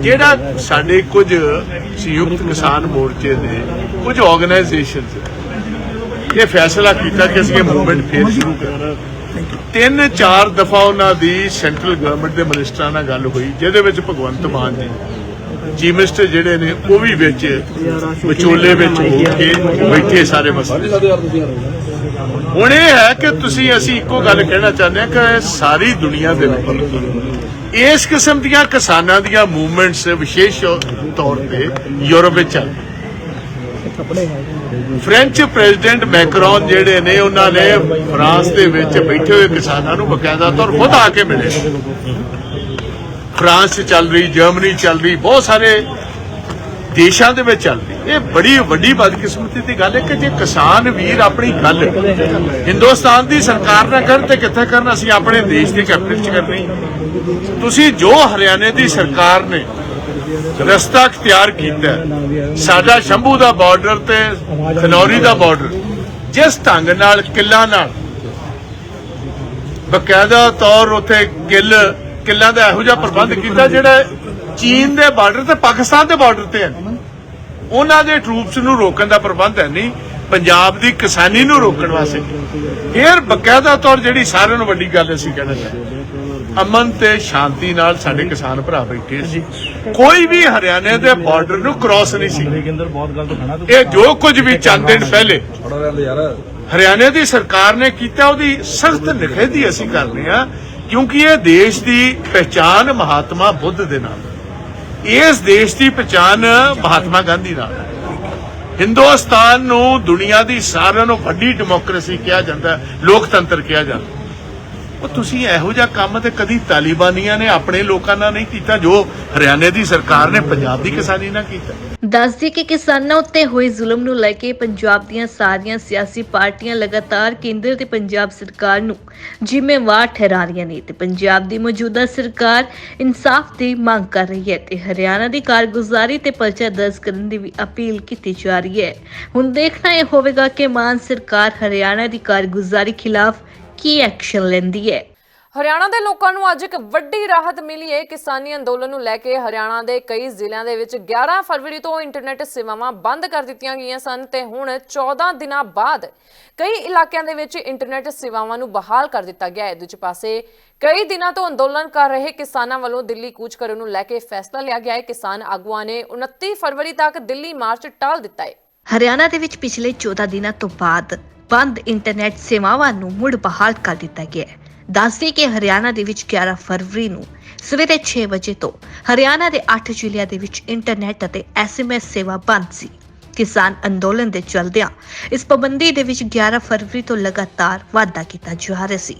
ਜਿਹੜਾ ਸਾਡੇ ਕੁਝ ਸੰਯੁਕਤ ਕਿਸਾਨ ਮੋਰਚੇ ਦੇ ਕੁਝ ਆਰਗੇਨਾਈਜੇਸ਼ਨਸ ਇਹ ਫੈਸਲਾ ਕੀਤਾ ਕਿ ਅਸੀਂ ਇਹ ਮੂਵਮੈਂਟ ਫੇਰ ਸ਼ੁਰੂ ਕਰਾਂਗੇ। ਤਿੰਨ, ਚਾਰ ਦਫਾ ਉਹਨਾਂ ਦੀ ਸੈਂਟਰਲ ਗਵਰਨਮੈਂਟ ਦੇ ਮਿਨਿਸਟਰਾਂ ਨਾਲ ਗੱਲ ਹੋਈ, ਜਿਹਦੇ ਵਿੱਚ ਭਗਵੰਤ ਮਾਨ ਜੀ ਚੀਫ ਮਿਨਿਸਟਰ ਜਿਹੜੇ ਨੇ, ਉਹ ਵੀ ਵਿੱਚ ਵਿਚੋਲੇ ਵਿੱਚ ਹੋ ਕੇ ਬੈਠੇ ਸਾਰੇ ਮਸਲੇ। ਹੁਣ ਇਹ ਹੈ ਕਿ ਤੁਸੀਂ, ਅਸੀਂ ਇੱਕੋ ਗੱਲ ਕਹਿਣਾ ਚਾਹੁੰਦੇ ਹਾਂ ਕਿ ਸਾਰੀ ਦੁਨੀਆ ਦੇ ਵਿੱਚ ਇਸ ਕਿਸਮ ਦੀਆਂ ਕਿਸਾਨਾਂ ਦੀਆਂ ਮੂਵਮੈਂਟਸ ਵਿਸ਼ੇਸ਼ ਤੌਰ ਤੇ ਯੂਰਪ ਵਿੱਚ ਚੱਲ ਫ੍ਰੈਂਚ ਪ੍ਰੈਜ਼ੀਡੈਂਟ ਮੈਕਰੋਨ ਜਿਹੜੇ ਨੇ, ਉਹਨਾਂ ਨੇ ਫਰਾਂਸ ਦੇ ਵਿੱਚ ਬੈਠੇ ਹੋਏ ਕਿਸਾਨਾਂ ਨੂੰ ਬਕਾਇਦਾ ਤੌਰ ਖੁਦ ਆ ਕੇ ਮਿਲੇ। ਫਰਾਂਸ ਚੱਲ ਰਹੀ, ਜਰਮਨੀ ਚੱਲ ਰਹੀ, ਬਹੁਤ ਸਾਰੇ ਦੇਸ਼ਾਂ ਦੇ ਵਿੱਚ ਚੱਲ ਰਹੀ। ਇਹ ਬੜੀ ਵੱਡੀ ਬਦਕਿਸਮਤੀ ਦੀ ਗੱਲ ਹੈ ਕਿ ਜੇ ਕਿਸਾਨ ਵੀਰ ਆਪਣੀ ਗੱਲ ਹਿੰਦੁਸਤਾਨ ਦੀ ਸਰਕਾਰ ਨਾਲ ਕਰਨ ਤੇ ਕਿੱਥੇ ਕਰਨ, ਅਸੀਂ ਆਪਣੇ ਦੇਸ਼ ਦੇ ਕੈਪੀਟਲ 'ਚ ਕਰਨੀ। ਤੁਸੀਂ ਜੋ ਹਰਿਆਣੇ ਦੀ ਸਰਕਾਰ ਨੇ ਰਸਤਾ ਅਖਤਿਆਰ ਕੀਤਾ ਸਾਡਾ ਸ਼ੰਭੂ ਦਾ ਬਾਰਡਰ ਤੇ ਖਨੌਰੀ ਦਾ ਬਾਰਡਰ ਜਿਸ ਢੰਗ ਨਾਲ, ਕਿੱਲਾਂ ਨਾਲ। ਬਕਾਇਦਾ ਤੌਰ ਉਥੇ ਕਿੱਲ, ਕਿੱਲਾਂ ਦਾ ਇਹੋ ਜਿਹਾ ਪ੍ਰਬੰਧ ਕੀਤਾ ਜਿਹੜਾ ਚੀਨ ਦੇ ਬਾਰਡਰ ਤੇ ਪਾਕਿਸਤਾਨ ਦੇ ਬਾਰਡਰ ਤੇ ਹੈ। ਉਹਨਾਂ ਦੇ ਟਰੂਪਸ ਨੂੰ ਰੋਕਣ ਦਾ ਪ੍ਰਬੰਧ ਹੈ ਨਹੀਂ, ਪੰਜਾਬ ਦੀ ਕਿਸਾਨੀ ਨੂੰ ਰੋਕਣ ਵਾਸਤੇ। ਫੇਰ ਬਕਾਇਦਾ ਤੌਰ ਜਿਹੜੀ ਸਾਰਿਆਂ ਨੂੰ ਵੱਡੀ ਗੱਲ ਅਸੀਂ ਕਹਿਣਾ ਚਾਹੁੰਦੇ ਅਮਨ ਤੇ ਸ਼ਾਂਤੀ ਨਾਲ ਸਾਡੇ ਕਿਸਾਨ ਭਰਾ ਬੈਠੇ ਸੀ। ਕੋਈ ਵੀ ਹਰਿਆਣੇ ਦੇ ਬਾਰਡਰ ਨੂੰ ਕ੍ਰਾਸ ਨਹੀਂ ਸੀ। ਇਹ ਜੋ ਕੁਝ ਵੀ ਚੰਦ ਦਿਨ ਪਹਿਲੇ ਹਰਿਆਣੇ ਦੀ ਸਰਕਾਰ ਨੇ ਕੀਤਾ ਉਹਦੀ ਸਖਤ ਨਿਖੇਧੀ ਅਸੀਂ ਕਰਦੇ ਹਾਂ ਕਿਉਂਕਿ ਇਹ ਦੇਸ਼ ਦੀ ਪਹਿਚਾਨ ਮਹਾਤਮਾ ਬੁੱਧ ਦੇ ਨਾਲ ਇਸ ਦੇਸ਼ ਦੀ ਪਛਾਣ ਮਹਾਤਮਾ ਗਾਂਧੀ ਨਾਲ ਹੈ। ਹਿੰਦੁਸਤਾਨ ਨੂੰ ਦੁਨੀਆ ਦੀ ਸਾਰਿਆਂ ਨੂੰ ਵੱਡੀ ਡੈਮੋਕ੍ਰੇਸੀ ਕਿਹਾ ਜਾਂਦਾ ਲੋਕਤੰਤਰ ਕਿਹਾ ਜਾਂਦਾ ਉਹ ਤੁਸੀਂ ਇਹੋ ਜਿਹਾ ਕੰਮ ਤੇ ਕਦੀ ਤਾਲਿਬਾਨੀਆਂ ਨੇ ਆਪਣੇ ਲੋਕਾਂ ਨਾਲ ਨਹੀਂ ਕੀਤਾ ਜੋ ਹਰਿਆਣੇ ਦੀ ਸਰਕਾਰ ਨੇ, ਪੰਜਾਬ ਦੀ ਕਿਸਾਨੀ ਨਾਲ ਕੀਤਾ। ਦੱਸਦੀ ਕਿ ਕਿਸਾਨਾਂ ਉੱਤੇ ਹੋਏ ਜ਼ੁਲਮ ਨੂੰ ਲੈ ਕੇ ਪੰਜਾਬ ਦੀਆਂ ਸਾਰੀਆਂ ਸਿਆਸੀ ਪਾਰਟੀਆਂ ਲਗਾਤਾਰ ਕੇਂਦਰ ਤੇ ਪੰਜਾਬ ਸਰਕਾਰ ਨੂੰ ਜ਼ਿੰਮੇਵਾਰ ਠਹਿਰਾ ਰਹੀਆਂ ਨੇ ਤੇ ਪੰਜਾਬ ਦੀ ਮੌਜੂਦਾ ਸਰਕਾਰ ਇਨਸਾਫ ਦੀ ਮੰਗ ਕਰ ਰਹੀ ਹੈ ਤੇ ਹਰਿਆਣਾ ਦੀ ਕਾਰਗੁਜ਼ਾਰੀ ਤੇ ਪਰਚਾ ਦਰਜ ਕਰਨ ਦੀ ਵੀ ਅਪੀਲ ਕੀਤੀ ਜਾ ਰਹੀ ਹੈ। ਹੁਣ ਦੇਖਣਾ ਇਹ ਹੋਵੇਗਾ ਕਿ ਮਾਨ ਸਰਕਾਰ ਹਰਿਆਣਾ ਦੀ ਕਾਰਗੁਜ਼ਾਰੀ ਖਿਲਾਫ ਕੀ ਐਕਸ਼ਨ ਲੈਂਦੀ ਹੈ? ਹਰਿਆਣਾ ਦੇ ਲੋਕਾਂ ਨੂੰ ਅੱਜ ਇੱਕ ਵੱਡੀ ਰਾਹਤ ਮਿਲੀ ਹੈ। ਕਿਸਾਨੀ ਅੰਦੋਲਨ ਨੂੰ ਲੈ ਕੇ ਹਰਿਆਣਾ ਦੇ ਕਈ ਜ਼ਿਲ੍ਹਿਆਂ ਦੇ ਵਿੱਚ 11 ਫਰਵਰੀ ਤੋਂ ਇੰਟਰਨੈਟ ਸੇਵਾਵਾਂ ਬੰਦ ਕਰ ਦਿੱਤੀਆਂ ਗਈਆਂ ਸਨ ਤੇ ਹੁਣ 14 ਦਿਨਾਂ ਬਾਅਦ ਕਈ ਇਲਾਕਿਆਂ ਦੇ ਵਿੱਚ ਇੰਟਰਨੈਟ ਸੇਵਾਵਾਂ ਨੂੰ ਬਹਾਲ ਕਰ ਦਿੱਤਾ ਗਿਆ ਹੈ। ਦੂਜੇ ਪਾਸੇ ਕਈ ਦਿਨਾਂ ਤੋਂ ਅੰਦੋਲਨ ਕਰ ਰਹੇ ਕਿਸਾਨਾਂ ਵੱਲੋਂ ਦਿੱਲੀ ਕੂਚ ਕਰਨ ਨੂੰ ਲੈ ਕੇ ਫੈਸਲਾ ਲਿਆ ਗਿਆ ਹੈ। ਕਿਸਾਨ ਆਗੂਆਂ ਨੇ 29 ਫਰਵਰੀ ਤੱਕ ਦਿੱਲੀ ਮਾਰਚ ਟਾਲ ਦਿੱਤਾ ਹੈ। ਹਰਿਆਣਾ ਦੇ ਵਿੱਚ ਪਿਛਲੇ 14 ਦਿਨਾਂ ਤੋਂ ਬਾਅਦ ਬੰਦ ਇੰਟਰਨੈਟ ਸੇਵਾਵਾਂ ਨੂੰ ਮੁੜ ਬਹਾਲ ਕਰ ਦਿੱਤਾ ਗਿਆ ਹੈ। ਦੱਸਦੇ ਕਿ ਹਰਿਆਣਾ ਦੇ ਵਿੱਚ 11 ਫਰਵਰੀ ਨੂੰ ਸਵੇਰੇ 6 ਵਜੇ ਤੋਂ ਹਰਿਆਣਾ ਦੇ 8 ਜ਼ਿਲ੍ਹਿਆਂ ਦੇ ਵਿੱਚ ਇੰਟਰਨੈਟ ਅਤੇ ਐਸਐਮਐਸ ਸੇਵਾ ਬੰਦ ਸੀ। ਕਿਸਾਨ ਅੰਦੋਲਨ ਦੇ ਚਲਦਿਆਂ ਇਸ ਪਾਬੰਦੀ ਦੇ ਵਿੱਚ 11 ਫਰਵਰੀ ਤੋਂ ਲਗਾਤਾਰ ਵਾਧਾ ਕੀਤਾ ਜਾ ਰਿਹਾ ਸੀ।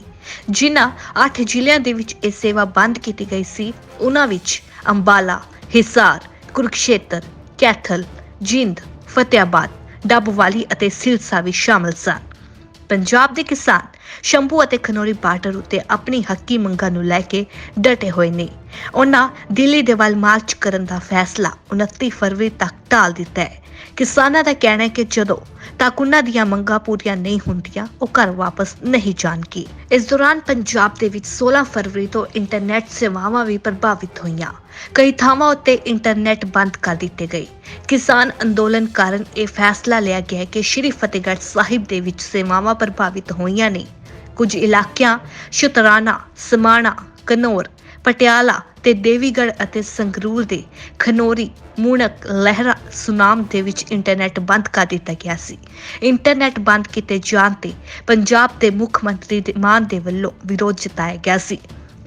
ਜਿਨ੍ਹਾਂ 8 ਜ਼ਿਲ੍ਹਿਆਂ ਦੇ ਵਿੱਚ ਇਹ ਸੇਵਾ ਬੰਦ ਕੀਤੀ ਗਈ ਸੀ ਉਹਨਾਂ ਵਿੱਚ ਅੰਬਾਲਾ, ਹਿਸਾਰ, ਕੁਰਕਸ਼ੇਤਰ, ਕੈਥਲ, ਜਿੰਦ ਫਤਿਆਬਾਦ ਡੱਬਵਾਲੀ ਅਤੇ ਸਿਲਸਾ ਵੀ ਸ਼ਾਮਲ ਸਨ। ਪੰਜਾਬ ਦੇ ਕਿਸਾਨ ਸ਼ੰਭੂ ਅਤੇ ਖਨੌਰੀ ਬਾਰਡਰ ਉੱਤੇ ਆਪਣੀ ਹੱਕੀ ਮੰਗਾਂ ਨੂੰ ਲੈ ਕੇ ਡਟੇ ਹੋਏ ਨੇ। ਉਹਨਾਂ ਦਿੱਲੀ ਦੇ ਵੱਲ ਮਾਰਚ ਕਰਨ ਦਾ ਫੈਸਲਾ 29 ਫਰਵਰੀ ਤੱਕ ਟਾਲ ਦਿੱਤਾ ਹੈ। ਕਿਸਾਨਾਂ ਦਾ ਕਹਿਣਾ ਹੈ ਕਿ ਜਦੋਂ ਤੱਕ ਉਹਨਾਂ ਦੀਆਂ ਮੰਗਾਂ ਪੂਰੀਆਂ ਨਹੀਂ ਹੁੰਦੀਆਂ, ਉਹ ਘਰ ਵਾਪਸ ਨਹੀਂ ਜਾਣਗੇ। ਇਸ ਦੌਰਾਨ ਪੰਜਾਬ ਦੇ ਵਿੱਚ 16 ਫਰਵਰੀ ਤੋਂ ਇੰਟਰਨੈਟ ਸੇਵਾਵਾਂ ਵੀ ਪ੍ਰਭਾਵਿਤ ਹੋਈਆਂ। ਕਈ ਥਾਵਾਂ ਉੱਤੇ ਇੰਟਰਨੈਟ ਬੰਦ ਕਰ ਦਿੱਤੇ ਗਏ। ਕਿਸਾਨ ਅੰਦੋਲਨ ਕਾਰਨ ਇਹ ਫੈਸਲਾ ਲਿਆ ਗਿਆ ਕਿ ਸ਼੍ਰੀ ਫਤਿਹਗੜ੍ਹ ਸਾਹਿਬ ਦੇ ਵਿੱਚ ਸੇਵਾਵਾਂ ਪ੍ਰਭਾਵਿਤ ਹੋਈਆਂ ਨੇ। ਕੁਝ ਇਲਾਕਿਆਂ, ਸ਼ੁਤਰਾਣਾ, ਸਮਾਣਾ, ਕਨੌਰ ਪਟਿਆਲਾ ਤੇ ਦੇਵੀਗੜ੍ਹ ਅਤੇ ਸੰਗਰੂਰ ਦੇ ਖਨੋਰੀ ਮੂਣਕ ਲਹਿਰਾ, ਸੁਨਾਮ ਦੇ ਵਿੱਚ ਇੰਟਰਨੈਟ ਬੰਦ ਕਰ ਦਿੱਤਾ ਗਿਆ ਸੀ। ਇੰਟਰਨੈਟ ਬੰਦ ਕੀਤੇ ਜਾਣ ਤੇ ਪੰਜਾਬ ਦੇ ਮੁੱਖ ਮੰਤਰੀ ਮਾਨ ਦੇ ਵੱਲੋਂ ਵਿਰੋਧ ਜਤਾਇਆ ਗਿਆ ਸੀ।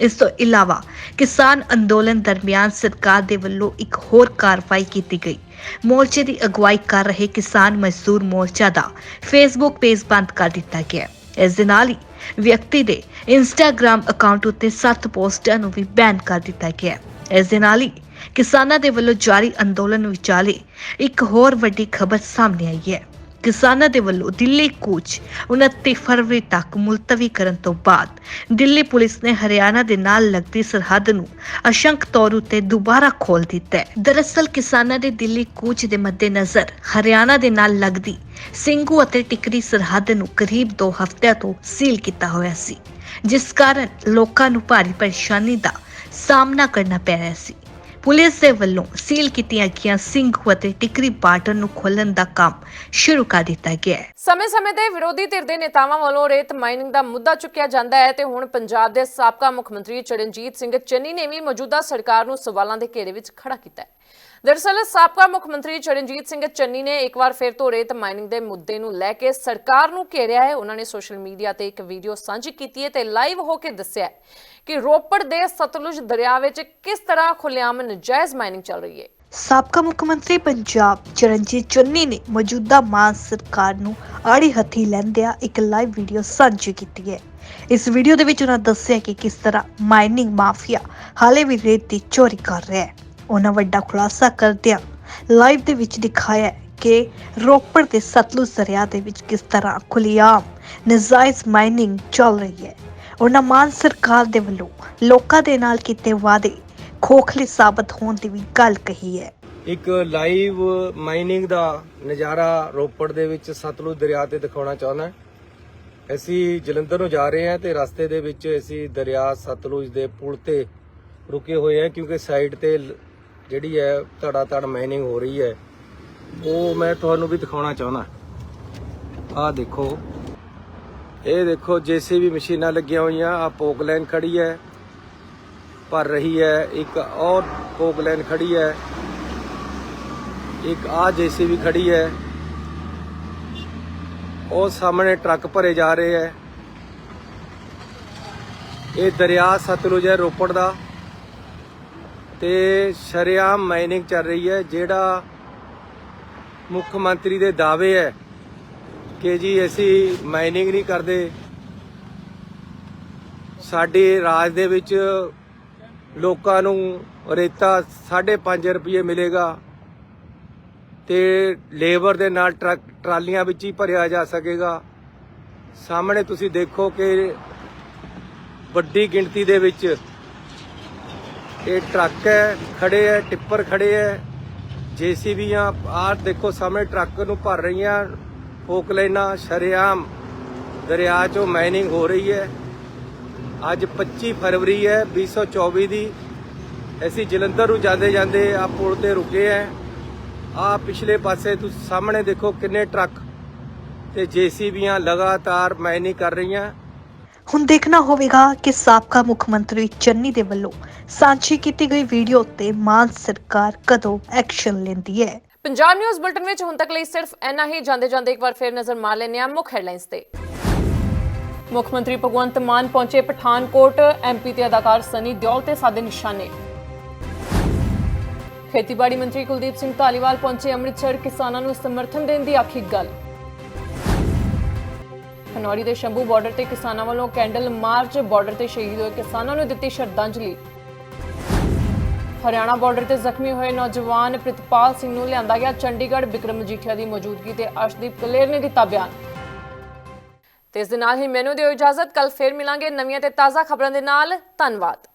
ਇਸ ਤੋਂ ਇਲਾਵਾ ਕਿਸਾਨ ਅੰਦੋਲਨ ਦਰਮਿਆਨ ਸਰਕਾਰ ਦੇ ਵੱਲੋਂ ਇੱਕ ਹੋਰ ਕਾਰਵਾਈ ਕੀਤੀ ਗਈ। ਮੋਰਚੇ ਦੀ ਅਗਵਾਈ ਕਰ ਰਹੇ ਕਿਸਾਨ ਮਜ਼ਦੂਰ ਮੋਰਚਾ ਦਾ ਫੇਸਬੁੱਕ ਪੇਜ ਬੰਦ ਕਰ ਦਿੱਤਾ ਗਿਆ। ਇਸ ਦੇ ਨਾਲ ਹੀ ਵਿਅਕਤੀ ਦੇ ਇੰਸਟਾਗ੍ਰam ਅਕਾਊਂਟ ਉੱਤੇ 7 ਪੋਸਟਾਂ ਨੂੰ ਵੀ ਬੈਨ ਕਰ ਦਿੱਤਾ ਗਿਆ ਇਸ ਦੇ ਨਾਲ ਹੀ ਕਿਸਾਨਾਂ ਦੇ ਵੱਲੋਂ ਜਾਰੀ ਅੰਦੋਲਨ ਵਿਚਾਲੇ ਇੱਕ ਹੋਰ ਵੱਡੀ ਖਬਰ ਸਾਹਮਣੇ ਆਈ ਹੈ। ਕਿਸਾਨਾਂ ਦੇ ਵੱਲੋਂ ਦਿੱਲੀ ਕੂਚ 29 ਫਰਵਰੀ ਤੱਕ ਮੁਲਤਵੀ ਕਰਨ ਤੋਂ ਬਾਅਦ ਦਿੱਲੀ ਪੁਲਿਸ ਨੇ ਹਰਿਆਣਾ ਦੇ ਨਾਲ ਲੱਗਦੀ ਸਰਹੱਦ ਨੂੰ ਅਸ਼ੰਕ ਤੌਰ ਉਤੇ ਦੁਬਾਰਾ ਖੋਲ ਦਿੱਤਾ ਹੈ। ਦਰਅਸਲ ਕਿਸਾਨਾਂ ਦੇ ਦਿੱਲੀ ਕੂਚ ਦੇ ਮੱਦੇਨਜ਼ਰ ਹਰਿਆਣਾ ਦੇ ਨਾਲ ਲੱਗਦੀ ਸਿੰਘੂ ਅਤੇ ਟਿਕਰੀ ਸਰਹੱਦ ਨੂੰ ਕਰੀਬ 2 ਹਫ਼ਤਿਆਂ ਤੋਂ ਸੀਲ ਕੀਤਾ ਹੋਇਆ ਸੀ, ਜਿਸ ਕਾਰਨ ਲੋਕਾਂ ਨੂੰ ਭਾਰੀ ਪਰੇਸ਼ਾਨੀ ਦਾ ਸਾਹਮਣਾ ਕਰਨਾ ਪੈ ਰਿਹਾ ਸੀ। ਪੁਲਿਸ ਦੇ ਵੱਲੋਂ ਸੀਲ ਕੀਤੀਆਂ ਗਈਆਂ ਸਿੰਘੂ ਅਤੇ ਟਿਕਰੀ ਬਾਰਡਰ ਨੂੰ ਖੋਲਣ ਦਾ ਕੰਮ ਸ਼ੁਰੂ ਕਰ ਦਿੱਤਾ ਗਿਆ ਹੈ। ਸਮੇਂ-ਸਮੇਂ ਤੇ ਵਿਰੋਧੀ ਧਿਰ ਦੇ ਨੇਤਾਵਾਂ ਵੱਲੋਂ ਰੇਤ ਮਾਈਨਿੰਗ ਦਾ ਮੁੱਦਾ ਚੁੱਕਿਆ ਜਾਂਦਾ ਹੈ ਤੇ ਹੁਣ ਪੰਜਾਬ ਦੇ ਸਾਬਕਾ ਮੁੱਖ ਮੰਤਰੀ ਚਰਨਜੀਤ ਸਿੰਘ ਚੰਨੀ ਨੇ ਵੀ ਮੌਜੂਦਾ ਸਰਕਾਰ ਨੂੰ ਸਵਾਲਾਂ ਦੇ ਘੇਰੇ ਵਿੱਚ ਖੜਾ ਕੀਤਾ ਹੈ। ਦਰਅਸਲ ਸਾਬਕਾ ਮੁੱਖ ਮੰਤਰੀ ਚਰਨਜੀਤ ਸਿੰਘ ਚੰਨੀ ਨੇ ਇੱਕ ਵਾਰ ਫਿਰ ਤੋਂ ਰੇਤ ਮਾਈਨਿੰਗ ਦੇ ਮੁੱਦੇ ਨੂੰ ਲੈ ਕੇ ਸਰਕਾਰ ਨੂੰ ਘੇਰਿਆ ਹੈ। ਉਹਨਾਂ ਨੇ ਸੋਸ਼ਲ ਮੀਡੀਆ ਤੇ ਇੱਕ ਵੀਡੀਓ ਸਾਂਝੀ ਕੀਤੀ ਹੈ ਤੇ ਲਾਈਵ ਹੋ ਕੇ ਦੱਸਿਆ ਕਿ ਰੋਪੜ ਦੇ ਸਤਲੁਜ ਦਰਿਆ ਵਿੱਚ ਕਿਸ ਤਰ੍ਹਾਂ ਖੁੱਲ੍ਹੇਆਮ ਨਜਾਇਜ਼ ਮਾਈਨਿੰਗ ਚੱਲ ਰਹੀ ਹੈ। ਸਾਬਕਾ ਮੁੱਖ ਮੰਤਰੀ ਪੰਜਾਬ ਚਰਨਜੀਤ ਚੰਨੀ ਨੇ ਮੌਜੂਦਾ ਮਾਨ ਸਰਕਾਰ ਨੂੰ ਆੜੀ ਹੱਥੀ ਲੈਂਦਿਆਂ ਇੱਕ ਲਾਈਵ ਵੀਡੀਓ ਸਾਂਝੀ ਕੀਤੀ ਹੈ। ਇਸ ਵੀਡੀਓ ਦੇ ਵਿੱਚ ਉਹਨਾਂ ਦੱਸਿਆ ਕਿ ਕਿਸ ਤਰ੍ਹਾਂ ਮਾਈਨਿੰਗ ਮਾਫੀਆ ਹਾਲੇ ਵੀ ਰੇਤ ਦੀ ਚੋਰੀ ਕਰ ਰਿਹਾ ਹੈ। ਉਹਨਾਂ ਵੱਡਾ ਖੁਲਾਸਾ ਕਰਦਿਆਂ ਲਾਈਵ ਦੇ ਵਿੱਚ ਦਿਖਾਇਆ ਹੈ ਕਿ ਰੋਪੜ ਦੇ ਸਤਲੁਜ ਦਰਿਆ ਦੇ ਵਿੱਚ ਕਿਸ ਤਰ੍ਹਾਂ ਖੁੱਲ੍ਹੇਆਮ ਨਜਾਇਜ਼ ਮਾਈਨਿੰਗ ਚੱਲ ਰਹੀ ਹੈ। ਉਹਨਾਂ ਮਾਨ ਸਰਕਾਰ ਦੇ ਵੱਲੋਂ ਲੋਕਾਂ ਦੇ ਨਾਲ ਕੀਤੇ ਵਾਅਦੇ ਖੋਖਲੇ ਸਾਬਤ ਹੋਣ ਦੀ ਵੀ ਗੱਲ ਕਹੀ ਹੈ। ਇੱਕ ਲਾਈਵ ਮਾਈਨਿੰਗ ਦਾ ਨਜ਼ਾਰਾ ਰੋਪੜ ਦੇ ਵਿੱਚ ਸਤਲੁਜ ਦਰਿਆ ਤੇ ਦਿਖਾਉਣਾ ਚਾਹੁੰਦਾ ਅਸੀਂ ਜਲੰਧਰ ਨੂੰ ਜਾ ਰਹੇ ਹਾਂ ਤੇ ਰਸਤੇ ਦੇ ਵਿੱਚ ਅਸੀਂ ਦਰਿਆ ਸਤਲੁਜ ਦੇ ਪੁਲ ਤੇ ਰੁਕੇ ਹੋਏ ਹਾਂ ਕਿਉਂਕਿ ਸਾਈਡ ਤੇ ਜਿਹੜੀ ਹੈ ਧੜਾ ਧੜ ਮਾਈਨਿੰਗ ਹੋ ਰਹੀ ਹੈ, ਉਹ ਮੈਂ ਤੁਹਾਨੂੰ ਵੀ ਦਿਖਾਉਣਾ ਚਾਹੁੰਦਾ। ਆਹ ਦੇਖੋ। ਇਹ ਦੇਖੋ, ਜੇਸੀਬੀ ਮਸ਼ੀਨਾਂ ਲੱਗੀਆਂ ਹੋਈਆਂ ਆ ਪੋਕ ਲਾਈਨ ਖੜੀ ਹੈ। ਭਰ ਰਹੀ ਹੈ, ਇੱਕ ਔਰ ਪੋਕ ਲਾਈਨ ਖੜੀ ਹੈ। ਇੱਕ ਆ ਜੇਸੀਬੀ ਖੜੀ ਹੈ। ਉਹ ਸਾਹਮਣੇ ਟਰੱਕ ਭਰੇ ਜਾ ਰਹੇ ਹੈ। ਇਹ ਦਰਿਆ ਸਤਲੁਜ ਹੈ ਰੋਪੜ ਦਾ। ਤੇ ਸ਼ਰਿਆਮ ਮਾਈਨਿੰਗ ਚੱਲ ਰਹੀ ਹੈ, ਜਿਹੜਾ ਮੁੱਖ ਮੰਤਰੀ ਦੇ ਦਾਅਵੇ ਹੈ ਕਿ ਜੀ ਅਸੀਂ ਮਾਈਨਿੰਗ ਨਹੀਂ ਕਰਦੇ। ਸਾਡੇ ਰਾਜ ਦੇ ਵਿੱਚ ਲੋਕਾਂ ਨੂੰ ਰੇਤਾ 5.5 ਰੁਪਏ ਮਿਲੇਗਾ ਤੇ ਲੇਬਰ ਦੇ ਨਾਲ ਟਰੱਕ, ਟਰਾਲੀਆਂ ਵਿੱਚ ਹੀ ਭਰਿਆ ਜਾ ਸਕੇਗਾ। ਸਾਹਮਣੇ ਤੁਸੀਂ ਦੇਖੋ ਕਿ ਵੱਡੀ ਗਿਣਤੀ ਦੇ ਵਿੱਚ ਇਹ ਟਰੱਕ ਹੈ, ਖੜੇ ਹੈ, ਟਿੱਪਰ ਖੜੇ ਹੈ। ਜੀਸੀਬੀਆਂ, ਆਹ ਦੇਖੋ ਸਾਹਮਣੇ ਟਰੱਕ ਨੂੰ ਭਰ ਰਹੀਆਂ, ਫੋਕ ਲਾਈਨਾਂ ਸ਼ਰੇਆਮ। ਦਰਿਆ 'ਚੋਂ ਮਾਈਨਿੰਗ ਹੋ ਰਹੀ ਹੈ। ਅੱਜ 25 ਫਰਵਰੀ ਹੈ 2024 ਦੀ। ਅਸੀਂ ਜਲੰਧਰ ਨੂੰ ਜਾਂਦੇ ਜਾਂਦੇ ਆ ਪੁਲ ਤੇ ਰੁਕੇ ਹੈ। ਆ ਪਿਛਲੇ ਪਾਸੇ ਤੁਸੀਂ ਸਾਹਮਣੇ ਦੇਖੋ ਕਿੰਨੇ ਟਰੱਕ ਤੇ ਜੀਸੀਬੀਆਂ ਲਗਾਤਾਰ ਮਾਈਨਿੰਗ ਕਰ ਰਹੀਆਂ। ਹੁਣ ਦੇਖਣਾ ਹੋਵੇਗਾ ਕਿ ਸਾਬਕਾ ਮੁੱਖ ਮੰਤਰੀ ਚੰਨੀ ਦੇ ਵੱਲੋਂ ਸਾਂਝੀ ਕੀਤੀ ਗਈ ਵੀਡੀਓ ਉੱਤੇ ਮਾਨ ਸਰਕਾਰ ਕਦੋਂ ਐਕਸ਼ਨ ਲੈਂਦੀ ਹੈ। ਪੰਜਾਬ ਨਿਊਜ਼ ਬੁਲਟਨ ਵਿੱਚ ਹੁਣ ਤੱਕ ਲਈ ਸਿਰਫ ਇੰਨਾ ਹੀ। ਜਾਂਦੇ ਜਾਂਦੇ ਇੱਕ ਵਾਰ ਫੇਰ ਨਜ਼ਰ ਮਾਰ ਲੈਂਦੇ ਹਾਂ ਮੁੱਖ ਹੈਡਲਾਈਨਸ ਤੇ। ਮੁੱਖ ਮੰਤਰੀ ਭਗਵੰਤ ਮਾਨ ਪਹੁੰਚੇ ਪਠਾਨਕੋਟ। ਐਮਪੀ ਤੇ ਅਦਾਕਾਰ ਸਨੀ ਦਿਓਲ ਤੇ ਸਾਦੇ ਨਿਸ਼ਾਨੇ। ਖੇਤੀਬਾੜੀ ਮੰਤਰੀ ਕੁਲਦੀਪ ਸਿੰਘ ਧਾਲੀਵਾਲ ਪਹੁੰਚੇ ਅੰਮ੍ਰਿਤਸਰ। ਕਿਸਾਨਾਂ ਨੂੰ ਸਮਰਥਨ ਦੇਣ ਦੀ ਆਖੀ ਗੱਲ। ਖਨੌਰੀ ਦੇ ਸ਼ੰਭੂ ਬਾਰਡਰ ਤੇ ਕਿਸਾਨਾਂ ਵੱਲੋਂ ਕੈਂਡਲ ਮਾਰਚ ਬਾਰਡਰ ਤੇ ਸ਼ਹੀਦ ਹੋਏ ਕਿਸਾਨਾਂ ਨੂੰ ਦਿੱਤੀ ਸ਼ਰਧਾਂਜਲੀ। ਹਰਿਆਣਾ ਬਾਰਡਰ ਤੇ ਜ਼ਖਮੀ ਹੋਏ ਨੌਜਵਾਨ ਪ੍ਰਿਤਪਾਲ ਸਿੰਘ ਨੂੰ ਲਿਆਂਦਾ ਗਿਆ ਚੰਡੀਗੜ੍ਹ ਬਿਕਰਮ ਮਜੀਠੀਆ ਦੀ ਮੌਜੂਦਗੀ ਤੇ ਅਰਸ਼ਦੀਪ ਕਲੇਰ ਨੇ ਦਿੱਤਾ ਬਿਆਨ। ਤੇ ਇਸ ਦੇ ਨਾਲ ਹੀ ਮੈਨੂੰ ਦਿਓ ਇਜਾਜ਼ਤ ਕੱਲ ਫੇਰ ਮਿਲਾਂਗੇ ਨਵੀਆਂ ਤੇ ਤਾਜ਼ਾ ਖਬਰਾਂ ਦੇ ਨਾਲ। ਧੰਨਵਾਦ।